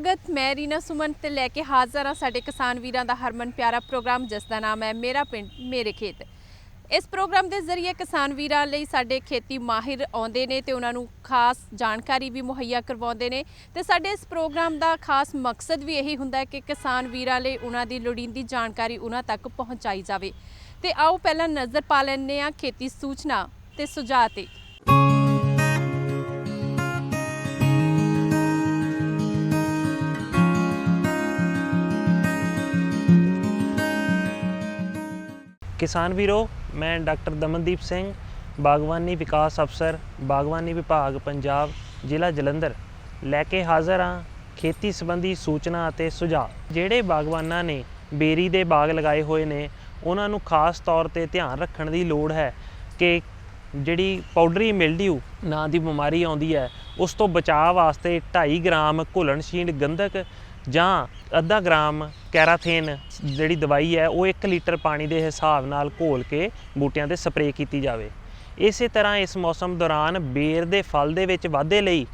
ਸਵਾਗਤ। ਮੈਂ ਰੀਨਾ ਸੁਮਨ ਤੇ ਲੈ ਕੇ ਹਾਜ਼ਰ ਹਾਂ ਸਾਡੇ ਕਿਸਾਨ ਵੀਰਾਂ ਦਾ ਹਰਮਨ ਪਿਆਰਾ ਪ੍ਰੋਗਰਾਮ, ਜਿਸ ਦਾ ਨਾਮ ਹੈ ਮੇਰਾ ਪਿੰਡ, ਮੇਰੇ ਖੇਤ। ਇਸ ਪ੍ਰੋਗਰਾਮ ਦੇ ਜ਼ਰੀਏ ਕਿਸਾਨ ਵੀਰਾਂ ਲਈ ਸਾਡੇ ਖੇਤੀ ਮਾਹਿਰ ਆਉਂਦੇ ਨੇ ਤੇ ਉਹਨਾਂ ਨੂੰ ਖਾਸ ਜਾਣਕਾਰੀ ਵੀ ਮੁਹੱਈਆ ਕਰਵਾਉਂਦੇ ਨੇ। ਤੇ ਸਾਡੇ ਇਸ ਪ੍ਰੋਗਰਾਮ ਦਾ ਖਾਸ ਮਕਸਦ ਵੀ ਇਹੀ ਹੁੰਦਾ ਹੈ ਕਿ ਕਿਸਾਨ ਵੀਰਾਂ ਲਈ ਉਹਨਾਂ ਦੀ ਲੋੜੀਂਦੀ ਜਾਣਕਾਰੀ ਉਹਨਾਂ ਤੱਕ ਪਹੁੰਚਾਈ ਜਾਵੇ। ਤੇ ਆਓ ਪਹਿਲਾਂ ਨਜ਼ਰ ਪਾ ਲੈਂਦੇ ਹਾਂ ਖੇਤੀ ਸੂਚਨਾ ਤੇ ਸੁਝਾਅ ਤੇ। ਕਿਸਾਨ ਵੀਰੋ, ਮੈਂ ਡਾਕਟਰ ਦਮਨਦੀਪ ਸਿੰਘ, ਬਾਗਵਾਨੀ ਵਿਕਾਸ ਅਫਸਰ, ਬਾਗਵਾਨੀ ਵਿਭਾਗ, ਪੰਜਾਬ, ਜ਼ਿਲ੍ਹਾ ਜਲੰਧਰ। ਲੈ ਕੇ ਹਾਜ਼ਰ ਹਾਂ ਖੇਤੀ ਸੰਬੰਧੀ ਸੂਚਨਾ ਅਤੇ ਸੁਝਾਅ। ਜਿਹੜੇ ਬਾਗਵਾਨਾਂ ਨੇ ਬੇਰੀ ਦੇ ਬਾਗ ਲਗਾਏ ਹੋਏ ਨੇ, ਉਹਨਾਂ ਨੂੰ ਖਾਸ ਤੌਰ ਤੇ ਧਿਆਨ ਰੱਖਣ ਦੀ ਲੋੜ ਹੈ ਕਿ ਜਿਹੜੀ ਪਾਊਡਰੀ ਮਿਲਡਿਊ ਨਾਂ ਦੀ ਬਿਮਾਰੀ ਆਉਂਦੀ ਹੈ, ਉਸ ਤੋਂ ਬਚਾਅ ਵਾਸਤੇ 2.5 ਗ੍ਰਾਮ ਘੁਲਣਸ਼ੀਲ ਗੰਧਕ ਜਾਂ ਅੱਧਾ ਗ੍ਰਾਮ ਕੈਰਾਥੇਨ ਜਿਹੜੀ ਦਵਾਈ ਹੈ, ਉਹ 1 ਲੀਟਰ ਪਾਣੀ ਦੇ ਹਿਸਾਬ ਨਾਲ ਘੋਲ ਕੇ ਬੂਟਿਆਂ ਤੇ ਸਪਰੇਅ ਕੀਤੀ ਜਾਵੇ। ਇਸੇ ਤਰ੍ਹਾਂ ਇਸ ਮੌਸਮ ਦੌਰਾਨ ਬੇਰ ਦੇ ਫਲ ਦੇ ਵਿੱਚ ਵਾਧੇ ਲਈ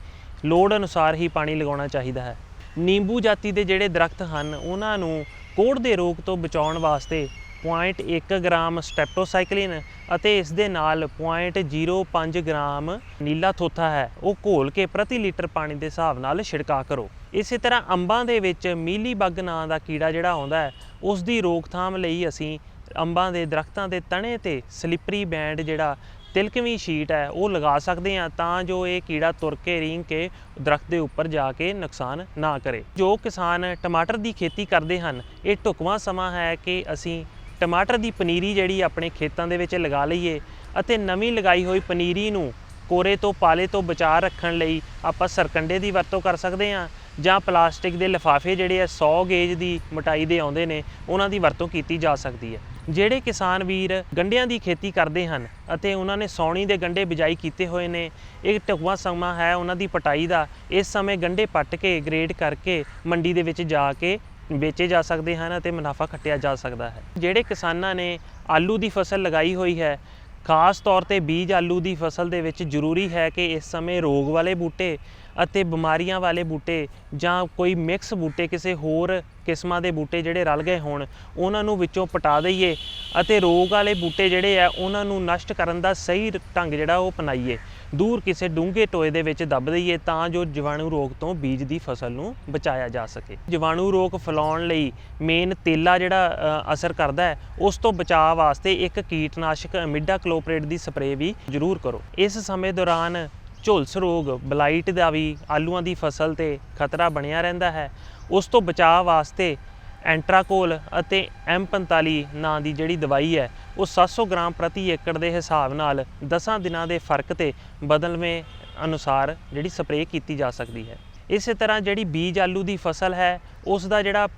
ਲੋੜ ਅਨੁਸਾਰ ਹੀ ਪਾਣੀ ਲਗਾਉਣਾ ਚਾਹੀਦਾ ਹੈ। ਨਿੰਬੂ ਜਾਤੀ ਦੇ ਜਿਹੜੇ ਦਰਖਤ ਹਨ, ਉਹਨਾਂ ਨੂੰ ਕੋੜ ਦੇ ਰੋਗ ਤੋਂ ਬਚਾਉਣ ਵਾਸਤੇ 0.1 ਗ੍ਰਾਮ ਸਟੈਪਟੋਸਾਈਕਲਿਨ ਅਤੇ ਇਸ ਦੇ ਨਾਲ 0.05 ਗ੍ਰਾਮ ਨੀਲਾ ਥੋਥਾ ਹੈ। ਉਹ ਘੋਲ ਕੇ ਪ੍ਰਤੀ ਲੀਟਰ ਪਾਣੀ ਦੇ ਹਿਸਾਬ ਨਾਲ ਛਿੜਕਾ ਕਰੋ। ਇਸੇ ਤਰ੍ਹਾਂ ਅੰਬਾਂ ਦੇ ਵਿੱਚ ਮੀਲੀ ਬੱਗ ਨਾਂ ਦਾ ਕੀੜਾ ਜਿਹੜਾ ਆਉਂਦਾ ਹੈ, ਉਸ ਦੀ ਰੋਕਥਾਮ ਲਈ ਅਸੀਂ ਅੰਬਾਂ ਦੇ ਦਰਖਤਾਂ ਦੇ ਤਣੇ ਤੇ ਸਲਿਪਰੀ ਬੈਂਡ ਜਿਹੜਾ ਤਿਲਕਵੀਂ ਸ਼ੀਟ ਹੈ, ਉਹ ਲਗਾ ਸਕਦੇ ਹਾਂ ਤਾਂ ਜੋ ਇਹ ਕੀੜਾ ਤੁਰ ਕੇ ਰੀਂਗ ਕੇ ਦਰਖਤ ਦੇ ਉੱਪਰ ਜਾ ਕੇ ਨੁਕਸਾਨ ਨਾ ਕਰੇ। ਜੋ ਕਿਸਾਨ ਟਮਾਟਰ ਦੀ ਖੇਤੀ ਕਰਦੇ ਹਨ, ਇਹ ਢੁਕਵਾਂ ਸਮਾਂ ਹੈ ਕਿ ਅਸੀਂ ਟਮਾਟਰ ਦੀ ਪਨੀਰੀ ਜਿਹੜੀ ਆਪਣੇ ਖੇਤਾਂ ਦੇ ਵਿੱਚ ਲਗਾ ਲਈਏ ਅਤੇ ਨਵੀਂ ਲਗਾਈ ਹੋਈ ਪਨੀਰੀ ਨੂੰ ਕੋਰੇ ਤੋਂ ਪਾਲੇ ਤੋਂ ਬਚਾ ਰੱਖਣ ਲਈ ਆਪਾਂ ਸਰਕੰਡੇ ਦੀ ਵਰਤੋਂ ਕਰ ਸਕਦੇ ਹਾਂ ਜਾਂ ਪਲਾਸਟਿਕ ਦੇ ਲਿਫਾਫੇ ਜਿਹੜੇ ਆ 100 ਗੇਜ ਦੀ ਮੋਟਾਈ ਦੇ ਆਉਂਦੇ ਨੇ, ਉਹਨਾਂ ਦੀ ਵਰਤੋਂ ਕੀਤੀ ਜਾ ਸਕਦੀ ਹੈ। ਜਿਹੜੇ ਕਿਸਾਨ ਵੀਰ ਗੰਢਿਆਂ ਦੀ ਖੇਤੀ ਕਰਦੇ ਹਨ ਅਤੇ ਉਹਨਾਂ ਨੇ ਸੌਣੀ ਦੇ ਗੰਢੇ ਬਿਜਾਈ ਕੀਤੇ ਹੋਏ ਨੇ, ਇਹ ਢੁਕਵਾਂ ਸਮਾਂ ਹੈ ਉਹਨਾਂ ਦੀ ਪਟਾਈ ਦਾ। ਇਸ ਸਮੇਂ ਗੰਢੇ ਪੱਟ ਕੇ ਗ੍ਰੇਡ ਕਰਕੇ, ਮੰਡੀ ਦੇ ਵਿੱਚ ਜਾ ਕੇ ਵੇਚੇ ਜਾ ਸਕਦੇ ਹਨ ਅਤੇ ਮੁਨਾਫਾ ਖੱਟਿਆ ਜਾ ਸਕਦਾ ਹੈ। ਜਿਹੜੇ ਕਿਸਾਨਾਂ ਨੇ ਆਲੂ ਦੀ ਫਸਲ ਲਗਾਈ ਹੋਈ ਹੈ, ਖਾਸ ਤੌਰ ਤੇ ਬੀਜ ਆਲੂ ਦੀ ਫਸਲ ਦੇ ਵਿੱਚ ਜ਼ਰੂਰੀ ਹੈ ਕਿ ਇਸ ਸਮੇਂ ਰੋਗ ਵਾਲੇ ਬੂਟੇ ਅਤੇ ਬਿਮਾਰੀਆਂ ਵਾਲੇ ਬੂਟੇ ਜਾਂ ਕੋਈ ਮਿਕਸ ਬੂਟੇ, ਕਿਸੇ ਹੋਰ ਕਿਸਮਾਂ ਦੇ ਬੂਟੇ ਜਿਹੜੇ ਰਲ ਗਏ ਹੋਣ, ਉਹਨਾਂ ਨੂੰ ਵਿੱਚੋਂ ਪਟਾ ਦਈਏ ਅਤੇ ਰੋਗ ਵਾਲੇ ਬੂਟੇ ਜਿਹੜੇ ਆ, ਉਹਨਾਂ ਨੂੰ ਨਸ਼ਟ ਕਰਨ ਦਾ ਸਹੀ ਢੰਗ ਜਿਹੜਾ ਉਹ ਅਪਣਾਈਏ। ਦੂਰ ਕਿਸੇ ਡੂੰਘੇ ਟੋਏ ਦੇ ਵਿੱਚ ਦੱਬ ਦਈਏ ਤਾਂ ਜੋ ਜੀਵਾਣੂ ਰੋਗ ਤੋਂ ਬੀਜ ਦੀ ਫਸਲ ਨੂੰ ਬਚਾਇਆ ਜਾ ਸਕੇ। ਜੀਵਾਣੂ ਰੋਗ ਫੈਲਾਉਣ ਲਈ ਮੇਨ ਤੇਲਾ ਜਿਹੜਾ ਅਸਰ ਕਰਦਾ ਹੈ, ਉਸ ਤੋਂ ਬਚਾਅ ਵਾਸਤੇ ਇੱਕ ਕੀਟਨਾਸ਼ਕ ਅਮਿਡਾ ਕਲੋਪਰੇਟ ਦੀ ਸਪਰੇਅ ਵੀ ਜ਼ਰੂਰ ਕਰੋ। ਇਸ ਸਮੇਂ ਦੌਰਾਨ ਝੁਲਸ ਰੋਗ, ਬਲਾਈਟ ਦਾ ਵੀ ਆਲੂਆਂ ਦੀ ਫਸਲ ਤੇ ਖਤਰਾ ਬਣਿਆ ਰਹਿੰਦਾ ਹੈ। ਉਸ ਤੋਂ ਬਚਾਅ ਵਾਸਤੇ ਐਂਟਰਾਕੋਲ ਅਤੇ M45 ਨਾਂ ਦੀ ਜਿਹੜੀ ਦਵਾਈ ਹੈ, ਉਹ 700 ਗ੍ਰਾਮ ਪ੍ਰਤੀ ਏਕੜ ਦੇ ਹਿਸਾਬ ਨਾਲ 10 ਦਿਨਾਂ ਦੇ ਫ਼ਰਕ ਤੇ ਬਦਲਵੇਂ ਅਨੁਸਾਰ ਜਿਹੜੀ ਸਪਰੇਅ ਕੀਤੀ ਜਾ ਸਕਦੀ ਹੈ। ਇਸੇ ਤਰ੍ਹਾਂ ਜਿਹੜੀ ਬੀਜ ਆਲੂ ਦੀ ਫਸਲ ਹੈ ਉਸ ਦਾ ਜਿਹੜਾ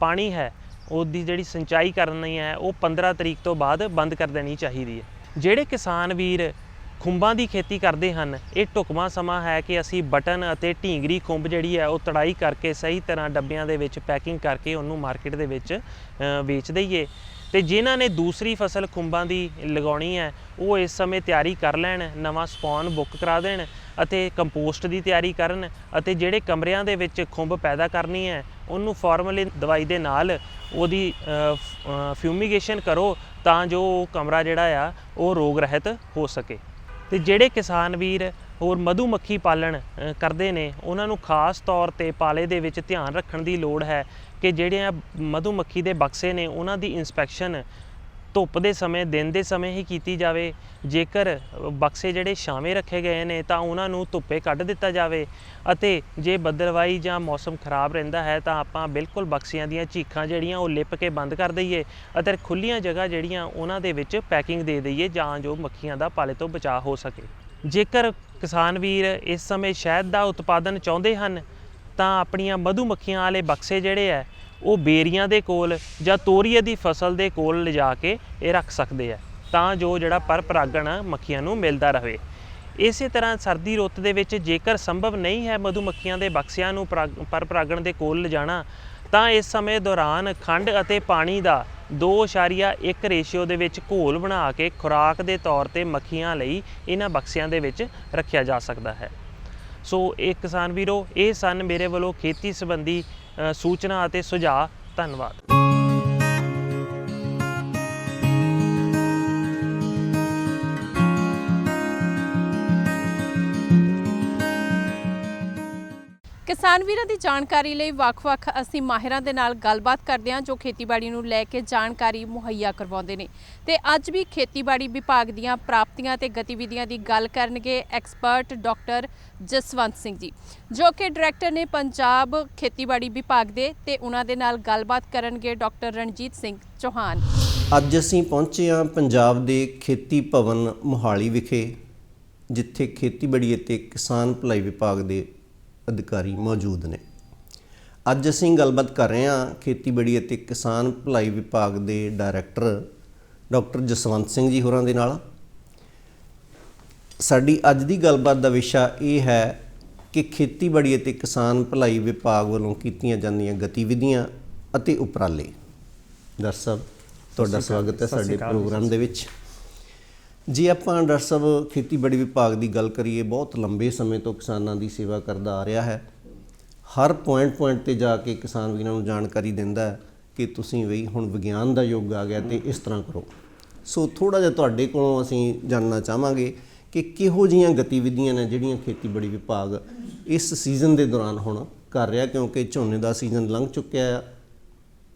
ਪਾਣੀ ਹੈ, ਉਹਦੀ ਜਿਹੜੀ ਸਿੰਚਾਈ ਕਰਨੀ ਹੈ, ਉਹ 15 ਤਰੀਕ ਤੋਂ ਬਾਅਦ ਬੰਦ ਕਰ ਦੇਣੀ ਚਾਹੀਦੀ ਹੈ। ਜਿਹੜੇ ਕਿਸਾਨ ਵੀਰ ਖੁੰਬਾਂ ਦੀ ਖੇਤੀ ਕਰਦੇ ਹਨ। ਇਹ ਢੁਕਵਾਂ ਸਮਾਂ ਹੈ ਕਿ ਅਸੀਂ ਬਟਨ ਅਤੇ ਢੀਂਗਰੀ ਖੁੰਬ ਜਿਹੜੀ ਹੈ, ਉਹ ਤੜਾਈ ਕਰਕੇ ਸਹੀ ਤਰ੍ਹਾਂ ਡੱਬਿਆਂ ਦੇ ਵਿੱਚ ਪੈਕਿੰਗ ਕਰਕੇ ਉਹਨੂੰ ਮਾਰਕੀਟ ਦੇ ਵਿੱਚ ਵੇਚ ਦਈਏ। ਤੇ ਜਿਨ੍ਹਾਂ ਨੇ ਦੂਸਰੀ ਫਸਲ ਖੁੰਬਾਂ ਦੀ ਲਗਾਉਣੀ ਹੈ, ਉਹ ਇਸ ਸਮੇਂ ਤਿਆਰੀ ਕਰ ਲੈਣ, ਨਵਾਂ ਸਪੌਨ ਬੁੱਕ ਕਰਾ ਦੇਣ ਅਤੇ ਕੰਪੋਸਟ ਦੀ ਤਿਆਰੀ ਕਰਨ ਅਤੇ ਜਿਹੜੇ ਕਮਰਿਆਂ ਦੇ ਵਿੱਚ ਖੁੰਬ ਪੈਦਾ ਕਰਨੀ ਹੈ, ਉਹਨੂੰ ਫਾਰਮੂਲਿਨ ਦਵਾਈ ਦੇ ਨਾਲ ਉਹਦੀ ਫਿਊਮੀਗੇਸ਼ਨ ਕਰੋ ਤਾਂ ਜੋ ਉਹ ਕਮਰਾ ਜਿਹੜਾ ਆ, ਉਹ ਰੋਗ ਰਹਿਤ ਹੋ ਸਕੇ। ਤੇ ਜਿਹੜੇ ਕਿਸਾਨ ਵੀਰ ਹੋਰ ਮਧੂਮੱਖੀ ਪਾਲਣ ਕਰਦੇ ਨੇ, ਉਹਨਾਂ ਨੂੰ ਖਾਸ ਤੌਰ ਤੇ ਪਾਲੇ ਦੇ ਵਿੱਚ ਧਿਆਨ ਰੱਖਣ ਦੀ ਲੋੜ ਹੈ ਕਿ ਜਿਹੜੇ ਆ ਮਧੂਮੱਖੀ ਦੇ ਬਕਸੇ ਨੇ, ਉਹਨਾਂ ਦੀ ਇਨਸਪੈਕਸ਼ਨ ਧੁੱਪ ਦੇ ਸਮੇਂ, ਦਿਨ ਦੇ ਸਮੇਂ ਹੀ ਕੀਤੀ ਜਾਵੇ। ਜੇਕਰ ਬਕਸੇ ਜਿਹੜੇ ਛਾਵੇਂ ਰੱਖੇ ਗਏ ਨੇ, ਤਾਂ ਉਹਨਾਂ ਨੂੰ ਧੁੱਪੇ ਕੱਢ ਦਿੱਤਾ ਜਾਵੇ। ਅਤੇ ਜੇ ਬੱਦਲਵਾਈ ਜਾਂ ਮੌਸਮ ਖਰਾਬ ਰਹਿੰਦਾ ਹੈ, ਤਾਂ ਆਪਾਂ ਬਿਲਕੁਲ ਬਕਸਿਆਂ ਦੀਆਂ ਚੀਖਾਂ ਜਿਹੜੀਆਂ, ਉਹ ਲਿਪ ਕੇ ਬੰਦ ਕਰ ਦਈਏ ਅਤੇ ਖੁੱਲੀਆਂ ਜਗ੍ਹਾ ਜਿਹੜੀਆਂ ਉਹਨਾਂ ਦੇ ਵਿੱਚ ਪੈਕਿੰਗ ਦੇ ਦਈਏ, ਜਾਂ ਜੋ ਮੱਖੀਆਂ ਦਾ ਪਾਲੇ ਤੋਂ ਬਚਾਅ ਹੋ ਸਕੇ। ਜੇਕਰ ਕਿਸਾਨ ਵੀਰ ਇਸ ਸਮੇਂ ਸ਼ਹਿਦ ਦਾ ਉਤਪਾਦਨ ਚਾਹੁੰਦੇ ਹਨ, ਤਾਂ ਆਪਣੀਆਂ ਮਧੂ ਮੱਖੀਆਂ ਵਾਲੇ ਬਕਸੇ ਜਿਹੜੇ ਆ ਉਹ ਬੇਰੀਆਂ ਦੇ ਕੋਲ ਜਾਂ ਤੋਰੀਏ ਦੀ ਫਸਲ ਦੇ ਕੋਲ ਲਿਜਾ ਕੇ ਇਹ ਰੱਖ ਸਕਦੇ ਆ, ਤਾਂ ਜੋ ਜਿਹੜਾ ਪਰ ਪਰਾਗਣ ਆ, ਮੱਖੀਆਂ ਨੂੰ ਮਿਲਦਾ ਰਹੇ। ਇਸੇ ਤਰ੍ਹਾਂ ਸਰਦੀ ਰੁੱਤ ਦੇ ਵਿੱਚ ਜੇਕਰ ਸੰਭਵ ਨਹੀਂ ਹੈ ਮਧੂ ਮੱਖੀਆਂ ਦੇ ਬਕਸਿਆਂ ਨੂੰ ਪਰਾਗ- ਪਰ ਪਰਾਗਣ ਦੇ ਕੋਲ ਲਿਜਾਣਾ, ਤਾਂ ਇਸ ਸਮੇਂ ਦੌਰਾਨ ਖੰਡ ਅਤੇ ਪਾਣੀ ਦਾ 2.1 ਰੇਸ਼ੀਓ ਦੇ ਵਿੱਚ ਘੋਲ ਬਣਾ ਕੇ ਖੁਰਾਕ ਦੇ ਤੌਰ ਤੇ ਮੱਖੀਆਂ ਲਈ ਇਹਨਾਂ ਬਕਸਿਆਂ ਦੇ ਵਿੱਚ ਰੱਖਿਆ ਜਾ ਸਕਦਾ ਹੈ। ਸੋ, ਇਹ ਕਿਸਾਨ ਵੀਰੋ, ਇਹ ਸਨ ਮੇਰੇ ਵੱਲੋਂ ਖੇਤੀ ਸੰਬੰਧੀ ਸੂਚਨਾ ਅਤੇ ਸੁਝਾਅ। ਧੰਨਵਾਦ। ਕਿਸਾਨ ਵੀਰਾਂ ਦੀ ਜਾਣਕਾਰੀ ਲਈ ਵੱਖ-ਵੱਖ ਅਸੀਂ ਮਾਹਿਰਾਂ ਦੇ ਨਾਲ ਗੱਲਬਾਤ ਕਰਦੇ ਹਾਂ ਜੋ ਖੇਤੀਬਾੜੀ ਨੂੰ ਲੈ ਕੇ ਜਾਣਕਾਰੀ ਮੁਹੱਈਆ ਕਰਵਾਉਂਦੇ ਨੇ। ਤੇ ਅੱਜ ਵੀ ਖੇਤੀਬਾੜੀ ਵਿਭਾਗ ਦੀਆਂ ਪ੍ਰਾਪਤੀਆਂ ਤੇ ਗਤੀਵਿਧੀਆਂ ਦੀ ਗੱਲ ਕਰਨਗੇ ਐਕਸਪਰਟ ਡਾਕਟਰ ਜਸਵੰਤ ਸਿੰਘ ਜੀ, ਜੋ ਕਿ ਡਾਇਰੈਕਟਰ ਨੇ ਪੰਜਾਬ ਖੇਤੀਬਾੜੀ ਵਿਭਾਗ ਦੇ ਤੇ ਉਹਨਾਂ ਦੇ ਨਾਲ ਗੱਲਬਾਤ ਕਰਨਗੇ ਡਾਕਟਰ ਰਣਜੀਤ ਸਿੰਘ ਚੌਹਾਨ। ਅੱਜ ਅਸੀਂ ਪਹੁੰਚੇ ਹਾਂ ਪੰਜਾਬ ਦੇ ਖੇਤੀ ਭਵਨ ਮੋਹਾਲੀ ਵਿਖੇ, ਜਿੱਥੇ ਖੇਤੀਬਾੜੀ ਅਤੇ ਕਿਸਾਨ ਭਲਾਈ ਵਿਭਾਗ ਦੇ ਅਧਿਕਾਰੀ ਮੌਜੂਦ ਨੇ। ਅੱਜ ਅਸੀਂ ਗੱਲਬਾਤ ਕਰ ਰਹੇ ਹਾਂ ਖੇਤੀਬਾੜੀ ਅਤੇ ਕਿਸਾਨ ਭਲਾਈ ਵਿਭਾਗ ਦੇ ਡਾਇਰੈਕਟਰ ਡਾਕਟਰ ਜਸਵੰਤ ਸਿੰਘ ਜੀ ਹੋਰਾਂ ਦੇ ਨਾਲ। ਸਾਡੀ ਅੱਜ ਦੀ ਗੱਲਬਾਤ ਦਾ ਵਿਸ਼ਾ ਇਹ ਹੈ ਕਿ ਖੇਤੀਬਾੜੀ ਅਤੇ ਕਿਸਾਨ ਭਲਾਈ ਵਿਭਾਗ ਵੱਲੋਂ ਕੀਤੀਆਂ ਜਾਂਦੀਆਂ ਗਤੀਵਿਧੀਆਂ ਅਤੇ ਉਪਰਾਲੇ। ਸਾਹਿਬ ਤੁਹਾਡਾ ਸਵਾਗਤ ਹੈ ਸਾਡੇ ਪ੍ਰੋਗਰਾਮ ਦੇ ਵਿੱਚ। ਜੇ ਆਪਾਂ ਡਾਕਟਰ ਸਾਹਿਬ ਖੇਤੀਬਾੜੀ ਵਿਭਾਗ ਦੀ ਗੱਲ ਕਰੀਏ, ਬਹੁਤ ਲੰਬੇ ਸਮੇਂ ਤੋਂ ਕਿਸਾਨਾਂ ਦੀ ਸੇਵਾ ਕਰਦਾ ਆ ਰਿਹਾ ਹੈ। ਹਰ ਪੁਆਇੰਟ ਪੁਆਇੰਟ ਤੇ ਜਾ ਕੇ ਕਿਸਾਨ ਵੀਰਾਂ ਨੂੰ ਜਾਣਕਾਰੀ ਦਿੰਦਾ ਹੈ ਕਿ ਤੁਸੀਂ ਵੀ ਹੁਣ ਵਿਗਿਆਨ ਦਾ ਯੁੱਗ ਆ ਗਿਆ ਤੇ ਇਸ ਤਰ੍ਹਾਂ ਕਰੋ। ਸੋ ਥੋੜਾ ਜਿਹਾ ਤੁਹਾਡੇ ਕੋਲੋਂ ਅਸੀਂ ਜਾਣਨਾ ਚਾਹਾਂਗੇ ਕਿ ਕਿਹੋ ਜੀਆਂ ਗਤੀਵਿਧੀਆਂ ਨੇ ਜਿਹੜੀਆਂ ਖੇਤੀਬਾੜੀ ਵਿਭਾਗ ਇਸ ਸੀਜ਼ਨ ਦੇ ਦੌਰਾਨ ਹੁਣ ਕਰ ਰਿਹਾ, ਕਿਉਂਕਿ ਝੋਨੇ ਦਾ ਸੀਜ਼ਨ ਲੰਘ ਚੁੱਕਿਆ ਆ